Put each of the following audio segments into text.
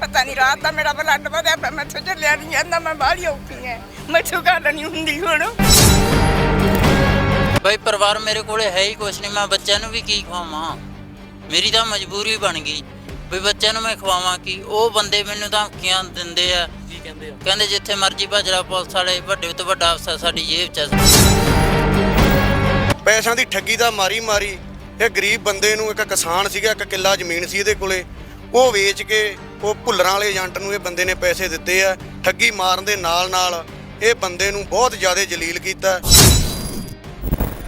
ਪਤਾ ਨਹੀਂ ਰਾਤ ਦਾ ਮੇਰਾ ਬਲੱਡ ਵਧਿਆ ਪਿਆ ਮੈਂ ਤੋਂ ਚੱਲਿਆ ਨਹੀਂ ਜਾਂਦਾ ਮੈਂ ਬਾਹਲੀ ਔਖੀ ਐ। ਮੈਥੋਂ ਗੱਲ ਨਹੀਂ ਹੁੰਦੀ ਹੁਣ। ਬਈ ਪਰਿਵਾਰ ਮੇਰੇ ਕੋਲੇ ਹੈ ਹੀ ਕੁਛ ਨਹੀਂ ਮੈਂ ਬੱਚਿਆਂ ਨੂੰ ਵੀ ਕੀ ਖਵਾਵਾਂ? ਮੇਰੀ ਤਾਂ ਮਜਬੂਰੀ ਬਣ ਗਈ। ਵੀ ਬੱਚਿਆਂ ਨੂੰ ਮੈਂ ਖਵਾਵਾਂ ਕੀ? ਉਹ ਬੰਦੇ ਮੈਨੂੰ ਧਮਕੀਆਂ ਦਿੰਦੇ ਆ? ਕੀ ਕਹਿੰਦੇ ਆ? ਕਹਿੰਦੇ ਜਿੱਥੇ ਮਰਜ਼ੀ ਭਜਰਾ ਪੁਲਿਸ ਵਾਲੇ ਵੱਡੇ ਤੋਂ ਵੱਡਾ ਅਫਸਰ ਸਾਡੀ ਜੇਬ 'ਚ। ਪੈਸਿਆਂ ਦੀ ਠੱਗੀ ਦਾ ਮਾਰੀ ਮਾਰੀ ਇਹ ਗਰੀਬ ਬੰਦੇ ਨੂੰ ਇੱਕ ਕਿਸਾਨ ਸੀਗਾ ਇੱਕ ਕਿੱਲਾ ਜ਼ਮੀਨ ਸੀ ਇਹਦੇ ਕੋਲੇ। ਉਹ ਵੇਚ ਕੇ ਉਹ ਭੁੱਲਰਾਂ ਵਾਲੇ ਏਜੰਟ ਨੂੰ ਇਹ ਬੰਦੇ ਨੇ ਪੈਸੇ ਦਿੱਤੇ ਆ, ਠੱਗੀ ਮਾਰਨ ਦੇ ਨਾਲ ਨਾਲ ਇਹ ਬੰਦੇ ਨੂੰ ਬਹੁਤ ਜ਼ਿਆਦਾ ਜਲੀਲ ਕੀਤਾ।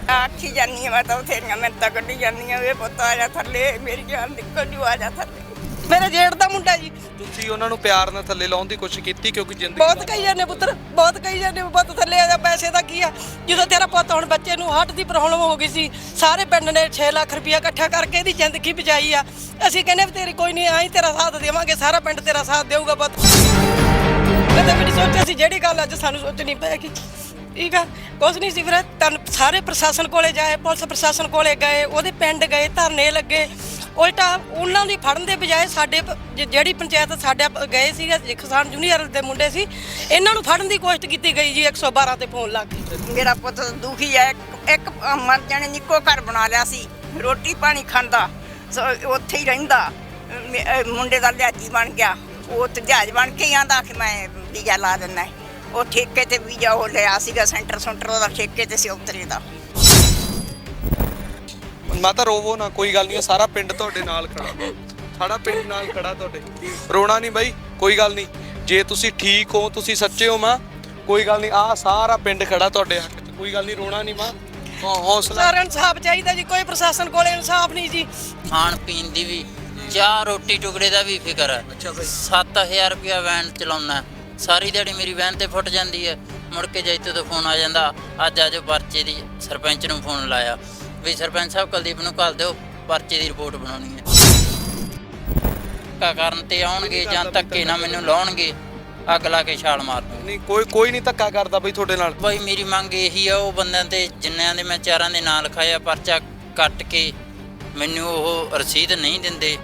ਆਖੀ ਜਾਨੀ ਆ, ਮੈਂ ਤਾਂ ਉਥੇਰੀਆਂ ਮੈਂ ਤਾਂ ਕੱਢੀ ਜਾਨੀ ਆ, ਵੇ ਪੁੱਤ ਆ ਜਾ ਥੱਲੇ, ਮੇਰੀ ਜਾਨ ਨਿਕਲ ਜੂ, ਆ ਜਾ ਥੱਲੇ। ਮੇਰੇ ਜੇਠ ਦਾ ਮੁੰਡਾ ਜੀ। ਤੁਸੀਂ ਉਹਨਾਂ ਨੂੰ ਪਿਆਰ ਨਾਲ ਥੱਲੇ ਲਾਉਣ ਦੀ ਕੋਸ਼ਿਸ਼ ਕੀਤੀ ਕਿਉਂਕਿ ਜ਼ਿੰਦਗੀ ਬਹੁਤ ਕਹੀ ਜਾਂਦੇ ਪੁੱਤਰ ਬਹੁਤ ਕਹੀ ਜਾਂਦੇ ਪੁੱਤ ਥੱਲੇ ਆ ਜਾ ਪੈਸੇ ਦਾ ਕੀ ਆ? ਜਦੋਂ ਤੇਰਾ ਪੁੱਤ ਹੁਣ ਬੱਚੇ ਨੂੰ ਹਾਰਟ ਦੀ ਪ੍ਰੋਬਲਮ ਹੋ ਗਈ ਸੀ ਸਾਰੇ ਪਿੰਡ ਨੇ 6 ਲੱਖ ਰੁਪਇਆ ਇਕੱਠਾ ਕਰਕੇ ਇਹਦੀ ਜ਼ਿੰਦਗੀ ਬਚਾਈ ਆ। ਅਸੀਂ ਕਹਿੰਦੇ ਵੀ ਤੇਰੀ ਕੋਈ ਨਹੀਂ ਆਈ ਤੇਰਾ ਸਾਥ ਦੇਵਾਂਗੇ ਸਾਰਾ ਪਿੰਡ ਤੇਰਾ ਸਾਥ ਦੇਊਗਾ ਪੁੱਤ। ਕਦੇ ਵੀ ਨਹੀਂ ਸੋਚਿਆ ਸੀ ਜਿਹੜੀ ਗੱਲ ਅੱਜ ਸਾਨੂੰ ਸੋਚਣੀ ਪੈਗੀ ਠੀਕ ਆ? ਕੁਛ ਨਹੀਂ ਸੀ ਵੀਰੇ ਤਨ ਸਾਰੇ ਪ੍ਰਸ਼ਾਸਨ ਕੋਲੇ ਜਾਏ ਪੁਲਿਸ ਪ੍ਰਸ਼ਾਸਨ ਕੋਲੇ ਗਏ ਉਹਦੇ ਪਿੰਡ ਗਏ ਧਰਨੇ ਲੱਗੇ ਉਲਟਾ ਉਹਨਾਂ ਦੀ ਫੜਨ ਦੇ ਬਜਾਏ ਸਾਡੇ ਪ- ਜ- ਜਿਹੜੀ ਪੰਚਾਇਤ ਸਾਡੇ ਪ- ਗਏ ਸੀਗੇ ਕਿਸਾਨ ਜੂਨੀਅਰ ਦੇ ਮੁੰਡੇ ਸੀ, ਇਹਨਾਂ ਨੂੰ ਫੜਨ ਦੀ ਕੋਸ਼ਿਸ਼ ਕੀਤੀ ਗਈ ਜੀ 112 ਤੇ ਫੋਨ ਲਾ ਕੇ ਮੇਰਾ ਪੁੱਤ ਦੁਖੀ ਹੈ ਇੱਕ- ਇੱਕ ਮਰ ਜਾਣੇ ਨਿੱਕੋ ਘਰ ਬਣਾ ਲਿਆ ਸੀ, ਰੋਟੀ ਪਾਣੀ ਖਾਂਦਾ, ਸੋ ਉੱਥੇ ਹੀ ਰਹਿੰਦਾ। ਮੇ- ਅਹ ਮੁੰਡੇ ਦਾ ਲਿਆਜੀ ਬਣ ਗਿਆ, ਉਹ ਤੇ ਜਹਾਜ਼ ਬਣ ਕੇ ਹੀ ਆਂਦਾ ਕਿ ਮੈਂ ਵੀਜ਼ਾ ਲਾ ਦਿੰਦਾ। ਉਹ ਠੇਕੇ ਤੇ ਵੀਜ਼ਾ ਉਹ ਲਿਆ ਸੀਗਾ, ਸੈਂਟਰ ਸੈਂਟਰ ਉਹਦਾ ਠੇਕੇ ਤੇ ਸੀ ਉਤਰੇ ਦਾ। ਮਾਤਾ ਰੋਵੋ ਨਾ ਕੋਈ ਗੱਲ ਨਹੀਂ ਸਾਰਾ ਪਿੰਡ ਤੁਹਾਡੇ ਨਾਲ ਖੜਾ। ਸਾਡਾ ਪਿੰਡ ਨਾਲ ਖੜਾ ਤੁਹਾਡੇ। ਰੋਣਾ ਨਹੀਂ ਬਾਈ ਕੋਈ ਗੱਲ ਨਹੀਂ। ਜੇ ਤੁਸੀਂ ਠੀਕ ਹੋ ਤੁਸੀਂ ਸੱਚੇ ਹੋ ਮਾਂ ਕੋਈ ਗੱਲ ਨਹੀਂ ਆ ਸਾਰਾ ਪਿੰਡ ਖੜਾ ਤੁਹਾਡੇ ਹੱਕ 'ਚ। ਕੋਈ ਗੱਲ ਨਹੀਂ ਰੋਣਾ ਨਹੀਂ ਮਾਂ। ਹੌਸਲਾ। ਸਾਰਾ ਇਨਸਾਫ ਚਾਹੀਦਾ ਜੀ ਕੋਈ ਪ੍ਰਸ਼ਾਸਨ ਕੋਲੇ ਇਨਸਾਫ ਨਹੀਂ ਜੀ। ਖਾਣ ਪੀਣ ਦੀ ਵੀ ਚਾਹ ਰੋਟੀ ਟੁਕੜੇ ਦਾ ਵੀ ਫਿਕਰ ਹੈ। ਅੱਛਾ ਬਾਈ। 7000 ਰੁਪਇਆ ਵੈਨ ਚਲਾਉਣਾ ਸਾਰੀ ਦਿਹਾੜੀ ਮੇਰੀ ਵੈਨ ਤੇ ਫੁੱਟ ਜਾਂਦੀ ਹੈ। ਮੁੜ ਕੇ ਜੈਤੇ ਤੋਂ ਫੋਨ ਆ ਜਾਂਦਾ ਅੱਜ ਆਜੋ ਪਰਚੇ ਦੀ ਸਰਪੰਚ ਨੂੰ ਫੋਨ ਲਾਇਆ। ਵੀ ਸਰਪੰਚ ਸਾਹਿਬ ਕੁਲਦੀਪ ਨੂੰ ਘੱਲ ਦਿਓ ਪਰਚੇ ਦੀ ਰਿਪੋਰਟ ਬਣਾਉਣੀ ਹੈ। ਧੱਕਾ ਕਰਨ ਤੇ ਆਉਣਗੇ ਜਾਂ ਧੱਕੇ ਨਾਲ ਮੈਨੂੰ ਲਾਉਣਗੇ ਅੱਗ ਲਾ ਕੇ ਛਾਲ ਮਾਰ ਦੂੰ ਨਹੀਂ ਕੋਈ ਕੋਈ ਨਹੀਂ ਧੱਕਾ ਕਰਦਾ ਬਈ ਤੁਹਾਡੇ ਨਾਲ। ਭਾਈ ਮੇਰੀ ਮੰਗ ਇਹੀ ਆ ਉਹ ਬੰਦਿਆਂ ਤੇ ਜਿੰਨਿਆਂ ਦੇ ਮੈਂ ਚਾਰਾਂ ਦੇ ਨਾਂ ਲਿਖਾਇਆ ਪਰਚਾ ਕੱਟ ਕੇ ਮੈਨੂੰ ਉਹ ਰਸੀਦ ਨਹੀਂ ਦਿੰਦੇ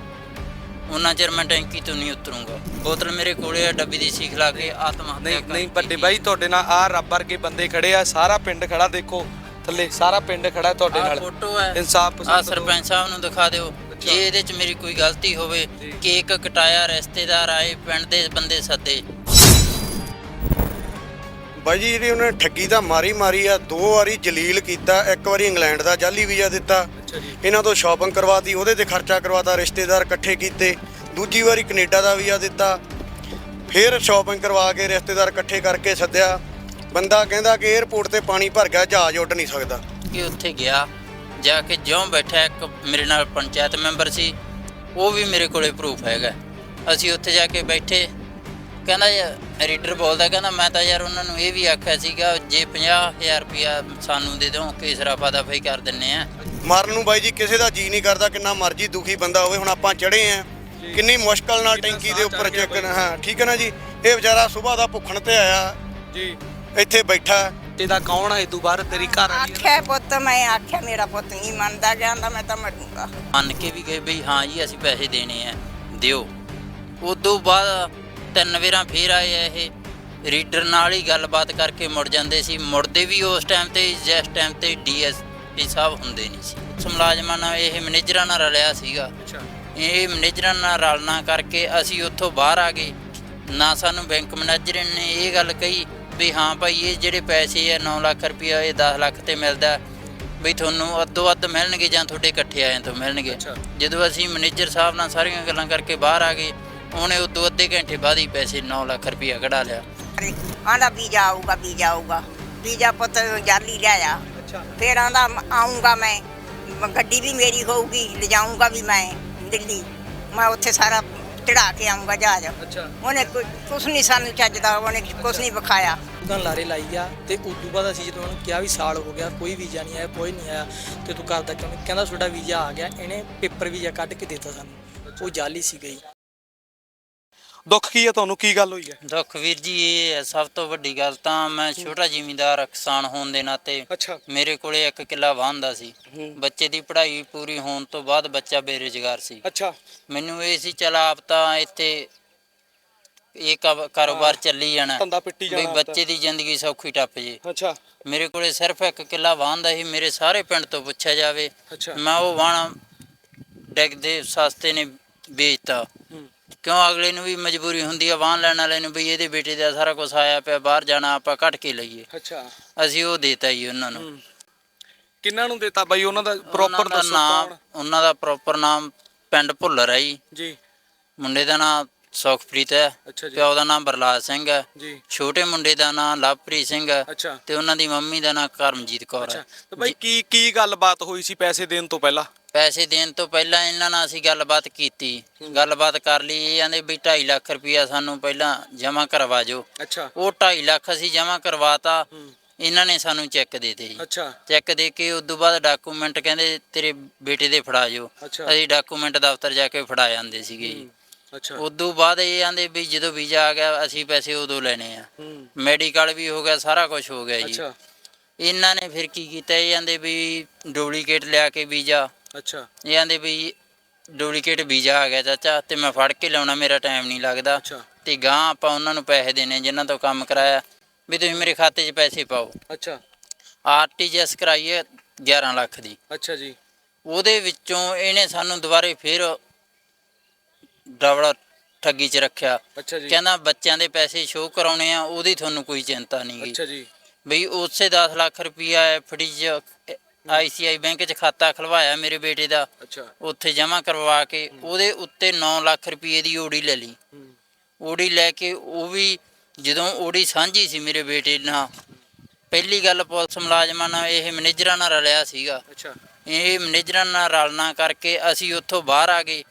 ਉਹਨਾਂ ਚਿਰ ਮੈਂ ਟੈਂਕੀ ਤੋਂ ਨਹੀਂ ਉਤਰੂੰਗਾ। ਬੋਤਲ ਮੇਰੇ ਕੋਲੇ ਆ ਡੱਬੀ ਦੀ ਸੀਖ ਲਾ ਕੇ ਆਤਮ ਹੱਤਿਆ ਨਹੀਂ ਨਹੀਂ ਵੱਡੇ ਬਾਈ ਤੁਹਾਡੇ ਨਾਲ ਆ ਰੱਬ ਵਰਗੇ ਬੰਦੇ ਖੜੇ ਆ ਸਾਰਾ ਪਿੰਡ ਖੜਾ ਦੇਖੋ। ਥੱਲੇ ਸਾਰਾ ਪਿੰਡ ਖੜਾ ਤੁਹਾਡੇ ਆਹ ਨਾਲ। ਫੋਟੋ ਹੈ। ਇਨਸਾਫ ਆ ਪਸੰਦ ਸਰਪੰਚ ਸਾਹਿਬ ਨੂੰ ਦਿਖਾ ਦਿਓ ਜੇ ਇਹਦੇ ਚ ਮੇਰੀ ਕੋਈ ਗਲਤੀ ਹੋਵੇ ਕੇਕ ਕਟਾਇਆ ਰਿਸ਼ਤੇਦਾਰ ਆਏ ਪਿੰਡ ਦੇ ਬੰਦੇ ਸੱਦੇ। ਬਾਈ ਜੀ ਜਿਹੜੀ ਉਹਨੇ ਠੱਗੀ ਦਾ ਮਾਰੀ ਮਾਰੀ ਆ ਦੋ ਵਾਰੀ ਜਲੀਲ ਕੀਤਾ ਇੱਕ ਵਾਰੀ ਇੰਗਲੈਂਡ ਦਾ ਜਾਲੀ ਵੀਜ਼ਾ ਦਿੱਤਾ। ਇਹਨਾਂ ਤੋਂ ਸ਼ਾਪਿੰਗ ਕਰਵਾਤੀ ਉਹਦੇ ਤੇ ਖਰਚਾ ਕਰਵਾਤਾ ਰਿਸ਼ਤੇਦਾਰ ਇਕੱਠੇ ਕੀਤੇ। ਦੂਜੀ ਵਾਰੀ ਕੈਨੇਡਾ ਦਾ ਵੀਜ਼ਾ ਦਿੱਤਾ। ਫਿਰ ਸ਼ਾਪਿੰਗ ਕਰਵਾ ਕੇ ਰਿਸ਼ਤੇਦਾਰ ਇਕੱਠੇ ਕਰਕੇ ਸੱਦਿਆ। ਬੰਦਾ ਕਹਿੰਦਾ ਕਿ 에어ਪੋਰਟ ਤੇ ਪਾਣੀ ਭਰ ਗਿਆ ਜਹਾਜ਼ ਉੱਡ ਨਹੀਂ ਸਕਦਾ। ਕਿ ਉੱਥੇ ਗਿਆ ਜਾ ਕੇ ਜਿਉਂ ਬੈਠਾ ਇੱਕ ਮੇਰੇ ਨਾਲ ਪੰਚਾਇਤ ਮੈਂਬਰ ਸੀ ਉਹ ਵੀ ਮੇਰੇ ਕੋਲੇ ਪ੍ਰੂਫ ਹੈਗਾ। ਅਸੀਂ ਉੱਥੇ ਜਾ ਕੇ ਬੈਠੇ ਕਹਿੰਦਾ ਯਾਰ ਰੀਡਰ ਬੋਲਦਾ ਕਹਿੰਦਾ ਮੈਂ ਤਾਂ ਯਾਰ ਉਹਨਾਂ ਨੂੰ ਇਹ ਵੀ ਆਖਿਆ ਸੀਗਾ ਜੇ 50000 ਰੁਪਇਆ ਸਾਨੂੰ ਦੇ ਦਿਓ ਕੇਸ ਰਫਾ ਦਫਾਈ ਕਰ ਦਿੰਨੇ ਆ। ਮਰਨ ਨੂੰ ਬਾਈ ਜੀ ਕਿਸੇ ਦਾ ਜੀ ਨਹੀਂ ਕਰਦਾ ਕਿੰਨਾ ਮਰਜ਼ੀ ਦੁਖੀ ਬੰਦਾ ਹੋਵੇ ਹੁਣ ਆਪਾਂ ਚੜੇ ਆ। ਕਿੰਨੀ ਮੁਸ਼ਕਲ ਨਾਲ ਟੈਂਕੀ ਦੇ ਉੱਪਰ ਚੱਕਣ ਹਾਂ ਠੀਕ ਹੈ ਨਾ ਜੀ? ਇਹ ਵਿਚਾਰਾ ਸਵੇਰ ਦਾ ਭੁੱਖਣ ਤੇ ਆਇਆ। ਜੀ। ਇੱਥੇ ਬੈਠਾ। ਇਹਦਾ ਕੌਣ ਹੈ ਤੂੰ ਬਾਹਰ ਤੇਰੀ ਘਰ ਵਾਲੀ ਆ? ਆਖਿਆ ਪੁੱਤ ਮੈਂ ਆਖਿਆ ਮੇਰਾ ਪੁੱਤ ਨਹੀਂ ਮੰਨਦਾ ਜਾਂਦਾ ਮੈਂ ਤਾਂ ਮਰੂੰਗਾ। ਮੰਨ ਕੇ ਵੀ ਗਏ ਬਈ ਹਾਂ ਜੀ ਅਸੀਂ ਪੈਸੇ ਦੇਣੇ ਆ ਦਿਓ। ਉਦੋਂ ਬਾਅਦ ਤਿੰਨ ਵਾਰਾਂ ਫੇਰ ਆਏ ਆ ਇਹ। ਰੀਡਰ ਨਾਲ ਹੀ ਗੱਲਬਾਤ ਕਰਕੇ ਮੁੜ ਜਾਂਦੇ ਸੀ। ਮੁੜਦੇ ਵੀ ਉਸ ਟਾਈਮ ਤੇ ਜਿਸ ਟਾਈਮ ਤੇ ਡੀਐਸਪੀ ਸਾਹਿਬ ਹੁੰਦੇ ਨਹੀਂ ਸੀ। ਮੁਲਾਜ਼ਮਾਂ ਨਾਲ ਇਹ ਮੈਨੇਜਰਾਂ ਨਾਲ ਰਲਿਆ ਸੀਗਾ। ਅੱਛਾ। ਇਹ ਮੈਨੇਜਰਾਂ ਨਾਲ ਰਲਣਾ ਕਰਕੇ ਅਸੀਂ ਉੱਥੋਂ ਬਾਹਰ ਆ ਗਏ। ਨਾ ਸਾਨੂੰ ਬੈਂਕ ਮੈਨੇਜਰ ਨੇ ਇਹ ਗੱਲ ਕਹੀ ਵੀ ਹਾਂ ਭਾਈ ਇਹ ਜਿਹੜੇ ਪੈਸੇ ਆ 9 ਲੱਖ ਰੁਪਇਆ ਇਹ 10 ਲੱਖ ਤੇ ਮਿਲਦਾ। ਵੀ ਤੁਹਾਨੂੰ ਅੱਧੋ ਅੱਧ ਮਿਲਣਗੇ ਜਾਂ ਤੁਹਾਡੇ ਇਕੱਠੇ ਆਇਆਂ ਤੋਂ ਮਿਲਣਗੇ। ਜਦੋਂ ਅਸੀਂ ਮੈਨੇਜਰ ਸਾਹਿਬ ਨਾਲ ਸਾਰੀਆਂ ਗੱਲਾਂ ਕਰਕੇ ਬਾਹਰ ਆ ਗਏ ਉਹਨੇ ਉਦੋਂ ਅੱਧੇ ਘੰਟੇ ਬਾਅਦ ਹੀ ਪੈਸੇ 9 ਲੱਖ ਰੁਪਇਆ ਕਢਾ ਲਿਆ। ਆਂਦਾ ਵੀਜ਼ਾ ਆਊਗਾ ਵੀਜ਼ਾ ਆਊਗਾ ਵੀਜ਼ਾ ਪੁੱਤ ਜਾਲੀ ਲਿਆਇਆ ਅੱਛਾ। ਫੇਰ ਆਂਦਾ ਆਉਂਗਾ ਮੈਂ ਮ- ਗੱਡੀ ਵੀ ਮੇਰੀ ਹੋਊਗੀ ਲਿਜਾਊਂਗਾ ਵੀ ਮੈਂ ਦਿੱਲੀ। ਮੈਂ ਉੱਥੇ ਸਾਰਾ ਚੜਾ ਕੇ ਆਉਂਗਾ ਜਹਾਜ਼। ਅੱਛਾ। ਉਹਨੇ ਕੁ- ਕੁਛ ਨਹੀਂ ਸਾਨੂੰ ਚੱਜਦਾ ਉਹਨੇ ਕੁਛ ਨਹੀਂ ਵਿਖਾਇਆ। ਉਹਦਾ ਲਾਰੇ ਲਾਈ ਆ ਤੇ ਉਦੋਂ ਬਾਅਦ ਅਸੀਂ ਜਦੋਂ ਉਹਨੂੰ ਕਿਹਾ ਵੀ ਸਾਲ ਹੋ ਗਿਆ ਕੋਈ ਵੀਜ਼ਾ ਨਹੀਂ ਆਇਆ ਕੋਈ ਨਹੀਂ ਆਇਆ ਤੇ ਤੂੰ ਕਰਦਾ ਕਿਉਂ ਨਹੀਂ? ਕਹਿੰਦਾ ਤੁਹਾਡਾ ਵੀਜ਼ਾ ਆ ਗਿਆ ਇਹਨੇ ਪੇਪਰ ਵੀਜ਼ਾ ਕੱਢ ਕੇ ਦਿੱਤਾ ਸਾਨੂੰ। ਉਹ ਜਾਲੀ ਸੀ ਗਈ। ਦੁੱਖ ਕੀ ਹੈ ਤੁਹਾਨੂੰ? ਕੀ ਗੱਲ ਹੋਈ ਹੈ? ਦੁੱਖ ਵੀਰ ਜੀ ਇਹ ਹੈ ਸਭ ਤੋਂ ਵੱਡੀ ਗੱਲ ਤਾਂ ਮੈਂ ਛੋਟਾ ਜ਼ਿਮੀਂਦਾਰ ਕਿਸਾਨ ਹੋਣ ਦੇ ਨਾਤੇ ਅੱਛਾ। ਮੇਰੇ ਕੋਲੇ ਇੱਕ ਕਿੱਲਾ ਵਾਹੁੰਦਾ ਸੀ। ਬੱਚੇ ਦੀ ਪੜ੍ਹਾਈ ਪੂਰੀ ਹੋਣ ਤੋਂ ਬਾਅਦ ਬੱਚਾ ਬੇਰੁਜ਼ਗਾਰ ਸੀ। ਅੱਛਾ। ਮੈਨੂੰ ਇਹ ਸੀ ਚਲ ਆਪ ਤਾਂ ਇੱਥੇ ਇਹ ਕਬ- ਕਾਰੋਬਾਰ ਚੱਲੀ ਜਾਣਾ। ਧੰਦਾ ਪਿੱਟੀ ਵੀ ਜਾਣਾ ਬੱਚੇ ਦੀ ਜ਼ਿੰਦਗੀ ਸੌਖੀ ਟੱਪ ਜੇ। ਅੱਛਾ। ਮੇਰੇ ਕੋਲੇ ਸਿਰਫ ਇੱਕ ਕਿੱਲਾ ਵਾਹਨ ਦਾ ਸੀ ਮੇਰੇ ਸਾਰੇ ਪਿੰਡ ਤੋਂ ਪੁੱਛਿਆ ਜਾਵੇ ਅੱਛਾ। ਮੈਂ ਉਹ ਵਾਹਣ ਡਿੱਗਦੇ ਸਸਤੇ ਨੇ ਵੇਚਤਾ। ਹੂੰ। ਕਿਉਂ ਅਗਲੇ ਨੂੰ ਵੀ ਮਜਬੂਰੀ ਹੁੰਦੀ ਆ ਵਾਹਨ ਲੈਣ ਵਾਲੇ ਨੂੰ ਵੀ ਇਹਦੇ ਬੇਟੇ ਦਾ ਸਾਰਾ ਕੁਝ ਆਇਆ ਪਿਆ ਬਾਹਰ ਜਾਣਾ ਆਪਾਂ ਘਟ ਕੇ ਲਈਏ। ਅੱਛਾ। ਅਸੀਂ ਉਹ ਦੇਤਾ ਜੀ ਉਹਨਾਂ ਨੂੰ। ਕਿੰਨਾਂ ਨੂੰ ਦਿੱਤਾ ਬਾਈ? ਉਹਨਾਂ ਦਾ ਉਹਨਾਂ ਪ੍ਰੋਪਰ ਦਾ ਦੱਸੋ ਨਾਮ ਕੌਣ? ਉਹਨਾਂ ਦਾ ਪ੍ਰੋਪਰ ਨਾਮ ਪਿੰਡ ਭੁੱਲਰ ਹੈ ਜੀ। ਜੀ। ਮੁੰਡੇ ਦਾ ਨਾਮ ਸੁਖਪ੍ਰੀਤ ਹੈ ਅੱਛਾ ਜੀ। ਪਿਓ ਦਾ ਨਾਮ ਬਰਲਾਲ ਸਿੰਘ ਹੈ ਜੀ। ਛੋਟੇ ਮੁੰਡੇ ਦਾ ਨਾਮ ਲਵਪ੍ਰੀਤ ਸਿੰਘ ਹੈ ਅੱਛਾ। ਤੇ ਉਹਨਾਂ ਦੀ ਮੰਮੀ ਦਾ ਨਾਮ ਕਰਮਜੀਤ ਕੌਰ ਅੱਛਾ। ਹੈ ਤਾਂ ਬਾਈ ਕੀ ਕੀ ਗੱਲਬਾਤ ਹੋਈ ਸੀ ਪੈਸੇ ਦੇਣ ਤੋਂ ਪਹਿਲਾਂ? ਪੈਸੇ ਦੇਣ ਤੋਂ ਪਹਿਲਾਂ ਇਹਨਾਂ ਨਾਲ ਅਸੀਂ ਗੱਲਬਾਤ ਕੀਤੀ। ਗੱਲਬਾਤ ਕਰ ਲਈ ਇਹ ਕਹਿੰਦੇ ਵੀ 2.5 ਲੱਖ ਰੁਪਇਆ ਸਾਨੂੰ ਪਹਿਲਾਂ ਜਮ੍ਹਾਂ ਕਰਵਾ ਜੋ ਅੱਛਾ। ਉਹ 2.5 ਲੱਖ ਅਸੀਂ ਜਮ੍ਹਾਂ ਕਰਵਾਤਾ। ਇਹਨਾਂ ਨੇ ਸਾਨੂੰ ਚੈੱਕ ਦੇ ਦਿੱਤੇ ਜੀ। ਅੱਛਾ। ਚੈੱਕ ਦੇ ਕੇ ਉਸ ਤੋਂ ਬਾਅਦ ਡਾਕੂਮੈਂਟ ਕਹਿੰਦੇ ਤੇਰੇ ਬੇਟੇ ਦੇ ਫੜਾ ਜੋ ਅੱਛਾ। ਅਸੀਂ ਡਾਕੂਮੈਂਟ ਦਫ਼ਤਰ ਜਾ ਕੇ ਫੜਾ ਜਾਂਦੇ ਸੀਗੇ ਜੀ। ਅੱਛਾ। ਉਸ ਤੋਂ ਬਾਅਦ ਇਹ ਆਂਦੇ ਵੀ ਜਦੋਂ ਵੀਜ਼ਾ ਆ ਗਿਆ ਅਸੀਂ ਪੈਸੇ ਉਦੋਂ ਲੈਣੇ ਆ। ਹੂੰ। ਮੈਡੀਕਲ ਵੀ ਹੋ ਗਿਆ ਸਾਰਾ ਕੁਝ ਹੋ ਗਿਆ ਜੀ। ਅੱਛਾ। ਇਹਨਾਂ ਨੇ ਫਿਰ ਕੀ ਕੀਤਾ ਇਹ ਆਂਦੇ ਵੀ ਡੁਪਲੀਕੇਟ ਲਿਆ ਕੇ ਵੀਜ਼ਾ। ਅੱਛਾ। ਇਹ ਆਂਦੇ ਵੀ ਡੁਪਲੀਕੇਟ ਵੀਜ਼ਾ ਆ ਗਿਆ ਚਾਚਾ ਤੇ ਮੈਂ ਫੜ ਕੇ ਲਾਉਣਾ ਮੇਰਾ ਟਾਈਮ ਨਹੀਂ ਲੱਗਦਾ। ਅੱਛਾ। ਤੇ ਗਾਂ ਆਪਾਂ ਉਹਨਾਂ ਨੂੰ ਪੈਸੇ ਦੇਣੇ ਜਿਨ੍ਹਾਂ ਤੋਂ ਕੰਮ ਕਰਾਇਆ। ਵੀ ਤੁਸੀਂ ਮੇਰੇ ਖਾਤੇ 'ਚ ਪੈਸੇ ਪਾਓ। ਅੱਛਾ। ਆਰਟੀਜੀਐਸ ਕਰਾਈਏ 11 ਲੱਖ ਦੀ। ਅੱਛਾ ਜੀ। ਉਹਦੇ ਵਿੱਚੋਂ ਇਹਨੇ ਸਾਨੂੰ ਦੁਬਾਰੇ ਫਿਰ ਡਬਲ ਠੱਗੀ 'ਚ ਰੱਖਿਆ। ਅੱਛਾ ਜੀ। ਕਹਿੰਦਾ ਬੱਚਿਆਂ ਦੇ ਪੈਸੇ ਸ਼ੋਅ ਕਰਾਉਣੇ ਆ ਉਹਦੀ ਤੁਹਾਨੂੰ ਕੋਈ ਚਿੰਤਾ ਨਹੀਂ ਗੀ। ਅੱਛਾ ਜੀ। ਬਈ ਉਸੇ 10 ਲੱਖ ਰੁਪਈਆ ਐਫਡੀ 'ਚ ਆਈਸੀਆਈ ਬੈਂਕ 'ਚ ਖਾਤਾ ਖਲਵਾਇਆ ਮੇਰੇ ਬੇਟੇ ਦਾ। ਅੱਛਾ। ਉੱਥੇ ਜਮ੍ਹਾਂ ਕਰਵਾ ਕੇ ਉਹਦੇ ਉੱਤੇ 9 ਲੱਖ ਰੁਪਏ ਦੀ ਓਡੀ ਲੈ ਲਈ। ਓਡੀ ਲੈ ਕੇ ਉਹ ਵੀ ਜਦੋਂ ਓਡੀ ਸਾਂਝੀ ਸੀ ਮੇਰੇ ਬੇਟੇ ਨਾਲ ਪਹਿਲੀ ਗੱਲ ਪੁਲਿਸ ਮੁਲਾਜ਼ਮਾਂ ਨਾਲ ਇਹ ਮੈਨੇਜਰਾਂ ਨਾਲ ਰਲਿਆ ਸੀਗਾ। ਅੱਛਾ। ਇਹ ਮੈਨੇਜਰਾਂ ਨਾਲ ਰਲਣਾ ਕਰਕੇ ਅਸੀਂ ਉੱਥੋਂ ਬਾਹਰ ਆ ਗਏ।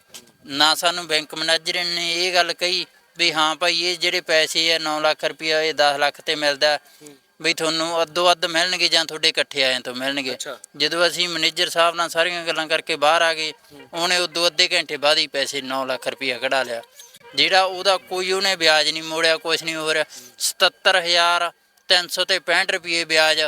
ਨਾ ਸਾਨੂੰ ਬੈਂਕ ਮੈਨੇਜਰ ਨੇ ਇਹ ਗੱਲ ਕਹੀ ਵੀ ਹਾਂ ਭਾਈ ਇਹ ਜਿਹੜੇ ਪੈਸੇ ਆ 9 ਲੱਖ ਰੁਪਇਆ ਇਹ 10 ਲੱਖ ਤੇ ਮਿਲਦਾ। ਵੀ ਤੁਹਾਨੂੰ ਅੱਧੋ ਅੱਧ ਮਿਲਣਗੇ ਜਾਂ ਤੁਹਾਡੇ ਇਕੱਠੇ ਆਇਆਂ ਤੋਂ ਮਿਲਣਗੇ। ਅੱਛਾ। ਜਦੋਂ ਅਸੀਂ ਮੈਨੇਜਰ ਸਾਹਿਬ ਨਾਲ ਸਾਰੀਆਂ ਗੱਲਾਂ ਕਰਕੇ ਬਾਹਰ ਆ ਗਏ ਉਹਨੇ ਉਦੋਂ ਅੱਧੇ ਘੰਟੇ ਬਾਅਦ ਹੀ ਪੈਸੇ 9 ਲੱਖ ਰੁਪਇਆ ਕਢਾ ਲਿਆ। ਜਿਹੜਾ ਉਹਦਾ ਕੋਈ ਉਹਨੇ ਵਿਆਜ ਨਹੀਂ ਮੋੜਿਆ ਕੁਝ ਨਹੀਂ ਹੋ ਰਿਹਾ 77365 ਤੇ 65 ਰੁਪਏ ਵਿਆਜ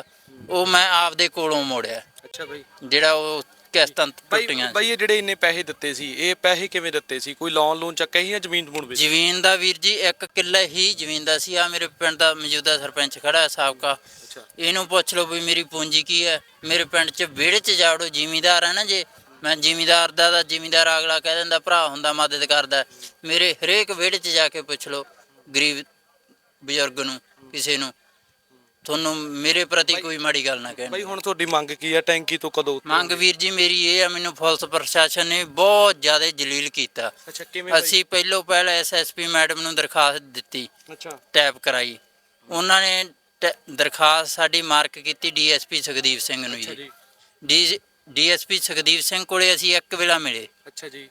ਉਹ ਮੈਂ ਆਪਦੇ ਕੋਲੋਂ ਮੋੜਿਆ। ਅੱਛਾ ਬਾਈ। ਜਿਹੜਾ ਉਹ ਕਿਸ਼ਤਾਂ ਟੁੱਟੀਆਂ ਬਾਈ ਇਹ ਜਿਹੜੇ ਇੰਨੇ ਪੈਸੇ ਦਿੱਤੇ ਸੀ ਇਹ ਪੈਸੇ ਕਿਵੇਂ ਦਿੱਤੇ ਸੀ? ਕੋਈ ਲੋਨ ਲੋਨ ਚੱਕਿਆ ਸੀ ਜਾਂ ਜ਼ਮੀਨ ਜਮੂਨ ਵਿੱਚ? ਜ਼ਮੀਨ ਦਾ ਵੀਰ ਜੀ ਇੱਕ ਕਿੱਲਾ ਹੀ ਜ਼ਮੀਨ ਦਾ ਸੀ। ਆ ਮੇਰੇ ਪਿੰਡ ਦਾ ਮੌਜੂਦਾ ਸਰਪੰਚ ਖੜਾ ਹੈ ਸਾਬਕਾ। ਇਹਨੂੰ ਪੁੱਛ ਲਓ ਵੀ ਮੇਰੀ ਪੂੰਜੀ ਕੀ ਹੈ? ਮੇਰੇ ਪਿੰਡ 'ਚ ਵਿਹੜੇ 'ਚ ਜਾੜੋ ਜ਼ਿਮੀਂਦਾਰ ਹੈ ਨਾ ਜੇ। ਮੈਂ ਜ਼ਿਮੀਂਦਾਰ ਦਾ ਦਾ ਜ਼ਿਮੀਂਦਾਰ ਅਗਲਾ ਕਹਿ ਦਿੰਦਾ ਭਰਾ ਹੁੰਦਾ ਮਦਦ ਕਰਦਾ। ਮੇਰੇ ਹਰੇਕ ਵਿਹੜੇ 'ਚ ਜਾ ਕੇ ਪੁੱਛ ਲਓ ਗਰੀਬ ਬਜ਼ੁਰਗ ਨੂੰ ਕਿਸੇ ਨੂੰ। ਤੁਹਾਨੂੰ ਮੇਰੇ ਪ੍ਰਤੀ ਕੋਈ ਮਾੜੀ ਗੱਲ ਨਾ ਕਹਿਣ ਬਾਈ ਹੁਣ ਤੁਹਾਡੀ ਮੰਗ ਕੀ ਹੈ? ਟੈਂਕੀ ਤੋਂ ਕਦੋਂ? ਮੰਗ ਵੀਰ ਜੀ ਮੇਰੀ ਇਹ ਆ ਮੈਨੂੰ ਪੁਲਿਸ ਪ੍ਰਸ਼ਾਸਨ ਨੇ ਬਹੁਤ ਜ਼ਿਆਦਾ ਜਲੀਲ ਕੀਤਾ। ਅੱਛਾ ਕਿਵੇਂ ਬਾਈ? ਅਸੀਂ ਪਹਿਲੋਂ ਪਹਿਲ ਐਸਐਸਪੀ ਮੈਡਮ ਨੂੰ ਦਰਖਾਸਤ ਦਿੱਤੀ ਅੱਛਾ। ਟੈਪ ਕਰਾਈ। ਉਹਨਾਂ ਨੇ ਟੈ- ਦਰਖਾਸਤ ਸਾਡੀ ਮਾਰਕ ਕੀਤੀ ਡੀਐਸਪੀ ਸੁਖਦੀਪ ਸਿੰਘ ਨੂੰ ਅੱਛਾ ਜੀ। ਜੀ। ਡੀ ਡੀਐਸਪੀ ਸੁਖਦੀਪ ਸਿੰਘ ਕੋਲੇ ਅਸੀਂ ਇੱਕ ਵੇਲਾ ਮਿਲੇ। ਅੱਛਾ ਜੀ।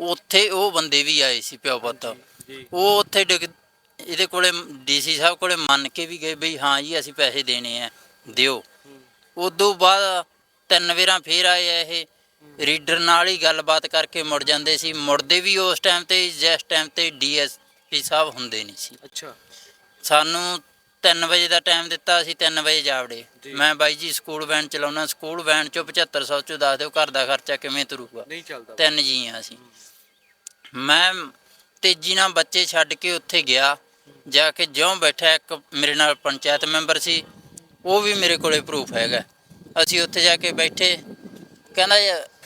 ਉੱਥੇ ਉਹ ਬੰਦੇ ਵੀ ਆਏ ਸੀ ਪਿਓ ਪੁੱਤ। ਜੀ। ਉਹ ਉੱਥੇ ਡਿੱਗ ਇਹਦੇ ਕੋਲੇ ਡੀਸੀ ਸਾਹਿਬ ਕੋਲੇ ਮੰਨ ਕੇ ਵੀ ਗਏ ਬਈ ਹਾਂ ਜੀ ਅਸੀਂ ਪੈਸੇ ਦੇਣੇ ਆ ਦਿਓ। ਉਦੋਂ ਬਾਅਦ ਤਿੰਨ ਵੇਰਾਂ ਫੇਰ ਆਏ ਆ ਇਹ। ਰੀਡਰ ਨਾਲ ਹੀ ਗੱਲਬਾਤ ਕਰਕੇ ਮੁੜ ਜਾਂਦੇ ਸੀ। ਮੁੜਦੇ ਵੀ ਉਸ ਟਾਈਮ ਤੇ ਜਿਸ ਟਾਈਮ ਤੇ ਡੀਐਸਪੀ ਸਾਹਿਬ ਹੁੰਦੇ ਨਹੀਂ ਸੀ। ਅੱਛਾ। ਸਾਨੂੰ 3 ਵਜੇ ਦਾ ਟਾਈਮ ਦਿੱਤਾ ਅਸੀਂ 3 ਵਜੇ ਜਾਵੜੇ। ਮੈਂ ਬਾਈ ਜੀ ਸਕੂਲ ਵੈਨ ਚਲਾਉਣਾ ਸਕੂਲ ਵੈਨ ਚੋਂ 7500 ਚੋਂ ਦੱਸ ਦਿਓ ਘਰ ਦਾ ਖਰਚਾ ਕਿਵੇਂ ਤੁਰੂਗਾ। ਨਹੀਂ ਚੱਲਦਾ। ਤਿੰਨ ਜੀ ਆ ਅਸੀਂ ਮੈਂ ਤੇਜ਼ੀ ਨਾਲ ਬੱਚੇ ਛੱਡ ਕੇ ਉੱਥੇ ਗਿਆ। ਜਾ ਕੇ ਜਿਉਂ ਬੈਠਾ ਇੱਕ ਮੇਰੇ ਨਾਲ ਪੰਚਾਇਤ ਮੈਂਬਰ ਸੀ ਉਹ ਵੀ ਮੇਰੇ ਕੋਲੇ ਪ੍ਰੂਫ ਹੈਗਾ। ਅਸੀਂ ਉੱਥੇ ਜਾ ਕੇ ਬੈਠੇ। ਕਹਿੰਦਾ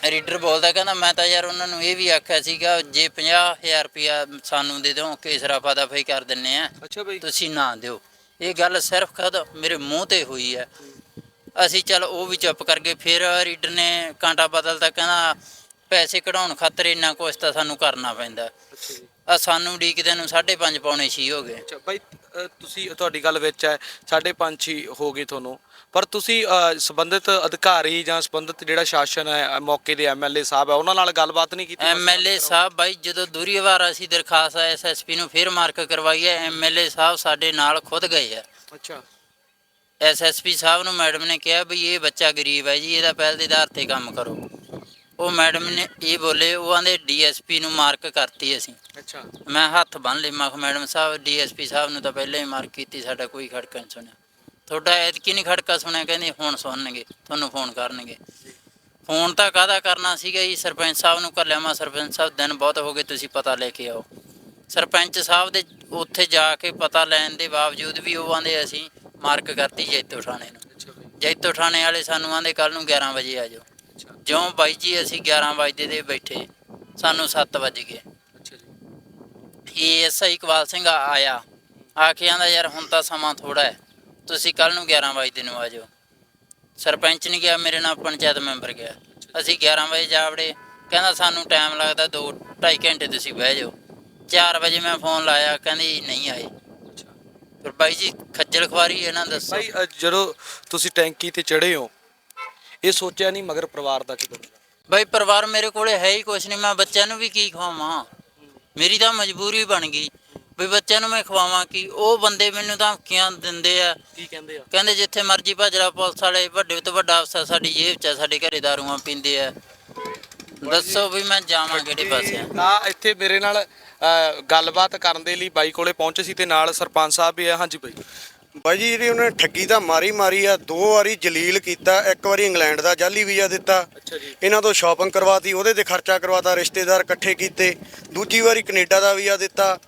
ਰੀਡਰ ਬੋਲਦਾ ਕਹਿੰਦਾ ਮੈਂ ਤਾਂ ਯਾਰ ਉਹਨਾਂ ਨੂੰ ਇਹ ਵੀ ਆਖਿਆ ਸੀਗਾ ਜੇ 50000 ਰੁਪਇਆ ਸਾਨੂੰ ਦੇ ਦਿਓ ਕੇਸ ਰਫਾ ਦਫਾਈ ਕਰ ਦਿੰਨੇ ਆ ਅੱਛਾ ਬਾਈ। ਤੁਸੀਂ ਨਾ ਦਿਓ। ਇਹ ਗੱਲ ਸਿਰਫ ਖਦ ਮੇਰੇ ਮੂੰਹ ਤੇ ਹੋਈ ਹੈ ਅਸੀਂ ਚਲ ਉਹ ਵੀ ਚੁੱਪ ਕਰ ਗਏ। ਫਿਰ ਰੀਡਰ ਨੇ ਕਾਂਟਾ ਬਦਲਦਾ ਕਹਿੰਦਾ ਪੈਸੇ ਕਢਾਉਣ ਖਾਤਰ ਇੰਨਾ ਕੁਛ ਤਾਂ ਸਾਨੂੰ ਕਰਨਾ ਪੈਂਦਾ। ਆ ਸਾਨੂੰ ਉਡੀਕਦੇ ਨੂੰ 5:30 ਪੌਣੇ 6 ਹੋ ਗਏ। ਅੱਛਾ ਬਾਈ ਅ, ਤੁਸੀਂ ਤੁਹਾਡੀ ਗੱਲ ਵਿੱਚ ਹੈ 5.5 ਹੀ ਹੋ ਗਏ ਤੁਹਾਨੂੰ। ਪਰ ਤੁਸੀਂ ਅ, ਸੰਬੰਧਿਤ ਅਧਿਕਾਰੀ ਜਾਂ ਸੰਬੰਧਿਤ ਜਿਹੜਾ ਸ਼ਾਸਨ ਹੈ ਅ, ਮੌਕੇ ਦੇ ਐਮਐਲਏ ਸਾਹਿਬ ਹੈ ਉਹਨਾਂ ਨਾਲ ਗੱਲਬਾਤ ਨਹੀਂ ਕੀਤੀ? ਐਮਐਲਏ ਸਾਹਿਬ ਬਾਈ ਜਦੋਂ ਦੂਰੀ ਵਾਰ ਅਸੀਂ ਦਰਖਾਸਤ ਐਸਐਸਪੀ ਨੂੰ ਫਿਰ ਮਾਰਕ ਕਰਵਾਈ ਹੈ ਐਮਐਲਏ ਸਾਹਿਬ ਸਾਡੇ ਨਾਲ ਖੁਦ ਗਏ ਆ ਅੱਛਾ। ਐਸਐਸਪੀ ਸਾਹਿਬ ਨੂੰ ਮੈਡਮ ਨੇ ਕਿਹਾ ਵੀ ਇਹ ਬੱਚਾ ਗਰੀਬ ਹੈ ਜੀ ਇਹਦਾ ਪਹਿਲ ਦੇ ਆਧਾਰ ਤੇ ਕੰਮ ਕਰੋ। ਉਹ ਮੈਡਮ ਨੇ ਇਹ ਬੋਲੇ ਉਹ ਆਂਦੇ ਡੀਐਸਪੀ ਨੂੰ ਮਾਰਕ ਕਰਤੀ ਅਸੀਂ। ਅੱਛਾ। ਮੈਂ ਹੱਥ ਬੰਨ ਲਈ ਮੈਂ ਕਿਹਾ ਮੈਡਮ ਸਾਹਿਬ ਡੀਐਸਪੀ ਸਾਹਿਬ ਨੂੰ ਤਾਂ ਪਹਿਲਾਂ ਹੀ ਮਾਰਕ ਕੀਤੀ ਸਾਡਾ ਕੋਈ ਖੜਕਾ ਨਹੀਂ ਸੁਣਿਆ। ਤੁਹਾਡਾ ਐਤਕੀ ਨਹੀਂ ਖੜਕਾ ਸੁਣਿਆ ਕਹਿੰਦੇ ਹੁਣ ਸੁਣਨਗੇ ਤੁਹਾਨੂੰ ਫੋਨ ਕਰਨਗੇ। ਫੋਨ ਤਾਂ ਕਾਹਦਾ ਕਰਨਾ ਸੀਗਾ ਜੀ? ਸਰਪੰਚ ਸਾਹਿਬ ਨੂੰ ਕਰ ਲਿਆ ਮੈਂ ਸਰਪੰਚ ਸਾਹਿਬ ਦਿਨ ਬਹੁਤ ਹੋ ਗਏ ਤੁਸੀਂ ਪਤਾ ਲੈ ਕੇ ਆਓ। ਸਰਪੰਚ ਸਾਹਿਬ ਦੇ ਉੱਥੇ ਜਾ ਕੇ ਪਤਾ ਲੈਣ ਦੇ ਬਾਵਜੂਦ ਵੀ ਉਹ ਆਂਦੇ ਅਸੀਂ ਮਾਰਕ ਕਰਤੀ ਜੈਤੋ ਥਾਣੇ ਨੂੰ। ਜੈਤੋ ਥਾਣੇ ਵਾਲੇ ਸਾਨੂੰ ਆਂਦੇ ਕੱਲ ਨੂੰ 11 ਵਜੇ ਆ ਜਾਓ। ਜਿਉਂ ਬਾਈ ਜੀ ਅਸੀਂ 11 ਵਜੇ ਦੇ ਬੈਠੇ। ਸਾਨੂੰ 7 ਵਜ ਗਏ। ਅੱਛਾ ਜੀ। ਏਐਸਆਈ ਇਕਬਾਲ ਸਿੰਘ ਆਇਆ। ਆ ਕੇ ਆਂਦਾ ਯਾਰ ਹੁਣ ਤਾਂ ਸਮਾਂ ਥੋੜਾ ਹੈ। ਤੁਸੀਂ ਕੱਲ ਨੂੰ 11 ਵਜੇ ਨੂੰ ਆ ਜਾਓ। ਸਰਪੰਚ ਨਹੀਂ ਗਿਆ ਮੇਰੇ ਨਾਲ ਪੰਚਾਇਤ ਮੈਂਬਰ ਗਿਆ। ਅਸੀਂ 11 ਵਜੇ ਜਾ ਵੜੇ। ਕਹਿੰਦਾ ਸਾਨੂੰ ਟਾਈਮ ਲੱਗਦਾ 2 2.5 ਘੰਟੇ ਤੁਸੀਂ ਬਹਿ ਜਾਓ। 4 ਵਜੇ ਮੈਂ ਫੋਨ ਲਾਇਆ ਕਹਿੰਦੀ ਨਹੀਂ ਆਏ। ਫਿਰ ਬਾਈ ਜੀ ਖੱਜਲ ਖਵਾਰੀ ਹੈ ਨਾ ਦੱਸੋ। ਬਾਈ ਅ, ਜਦੋਂ ਤੁਸੀਂ ਟੈਂਕੀ ਤੇ ਚੜੇ ਹੋ ਇਹ ਸੋਚਿਆ ਨਹੀਂ ਮਗਰ ਪਰਿਵਾਰ ਦਾ ਕੀ ਬਣੂਗਾ ਬਾਈ ਪਰਿਵਾਰ ਮੇਰੇ ਕੋਲੇ ਹੈ ਹੀ ਕੁਛ ਨਹੀਂ ਮੈਂ ਬੱਚਿਆਂ ਨੂੰ ਵੀ ਕੀ ਖਵਾਵਾਂ? ਮੇਰੀ ਤਾਂ ਮਜਬੂਰੀ ਬਣ ਗਈ ਵੀ ਬੱਚਿਆਂ ਨੂੰ ਮੈਂ ਖਵਾਵਾਂ ਕੀ? ਉਹ ਬੰਦੇ ਮੈਨੂੰ ਧਮਕੀਆਂ ਦਿੰਦੇ ਆ। ਕੀ ਕਹਿੰਦੇ ਆ? ਕਹਿੰਦੇ ਜਿੱਥੇ ਮਰਜ਼ੀ ਭਜਰਾ ਪੁਲਿਸ ਵਾਲੇ ਵੱਡੇ ਤੋਂ ਵੱਡਾ ਅਫਸਰ ਸਾਡੀ ਜੇਬ 'ਚ ਆ, ਸਾਡੇ ਘਰੇ ਦਾਰੂਆਂ ਪੀਂਦੇ ਆ। ਦੱਸੋ ਵੀ ਮੈਂ ਜਾਵਾਂ ਕਿਹੜੇ ਪਾਸੇ ਆ? ਇੱਥੇ ਮੇਰੇ ਨਾਲ ਅ, ਗੱਲਬਾਤ ਕਰਨ ਦੇ ਲਈ ਬਾਈ ਕੋਲੇ ਪਹੁੰਚੇ ਸੀ ਤੇ ਨਾਲ ਸਰਪੰਚ ਸਾਹਿਬ ਵੀ ਆ। ਹਾਂਜੀ ਬਾਈ। ਬਾਈ ਜੀ ਜਿਹੜੀ ਉਹਨੇ ਠੱਗੀ ਤਾਂ ਮਾਰੀ ਮਾਰੀ ਆ ਦੋ ਵਾਰੀ ਜਲੀਲ ਕੀਤਾ ਇੱਕ ਵਾਰੀ ਇੰਗਲੈਂਡ ਦਾ ਜਾਲੀ ਵੀਜ਼ਾ ਦਿੱਤਾ। ਇਹਨਾਂ ਤੋਂ ਸ਼ਾਪਿੰਗ ਕਰਵਾਤੀ ਉਹਦੇ ਤੇ ਖਰਚਾ ਕਰਵਾਤਾ ਰਿਸ਼ਤੇਦਾਰ ਇਕੱਠੇ ਕੀਤੇ ਦੂਜੀ ਵਾਰੀ ਕੈਨੇਡਾ ਦਾ ਵੀਜ਼ਾ ਦਿੱਤਾ।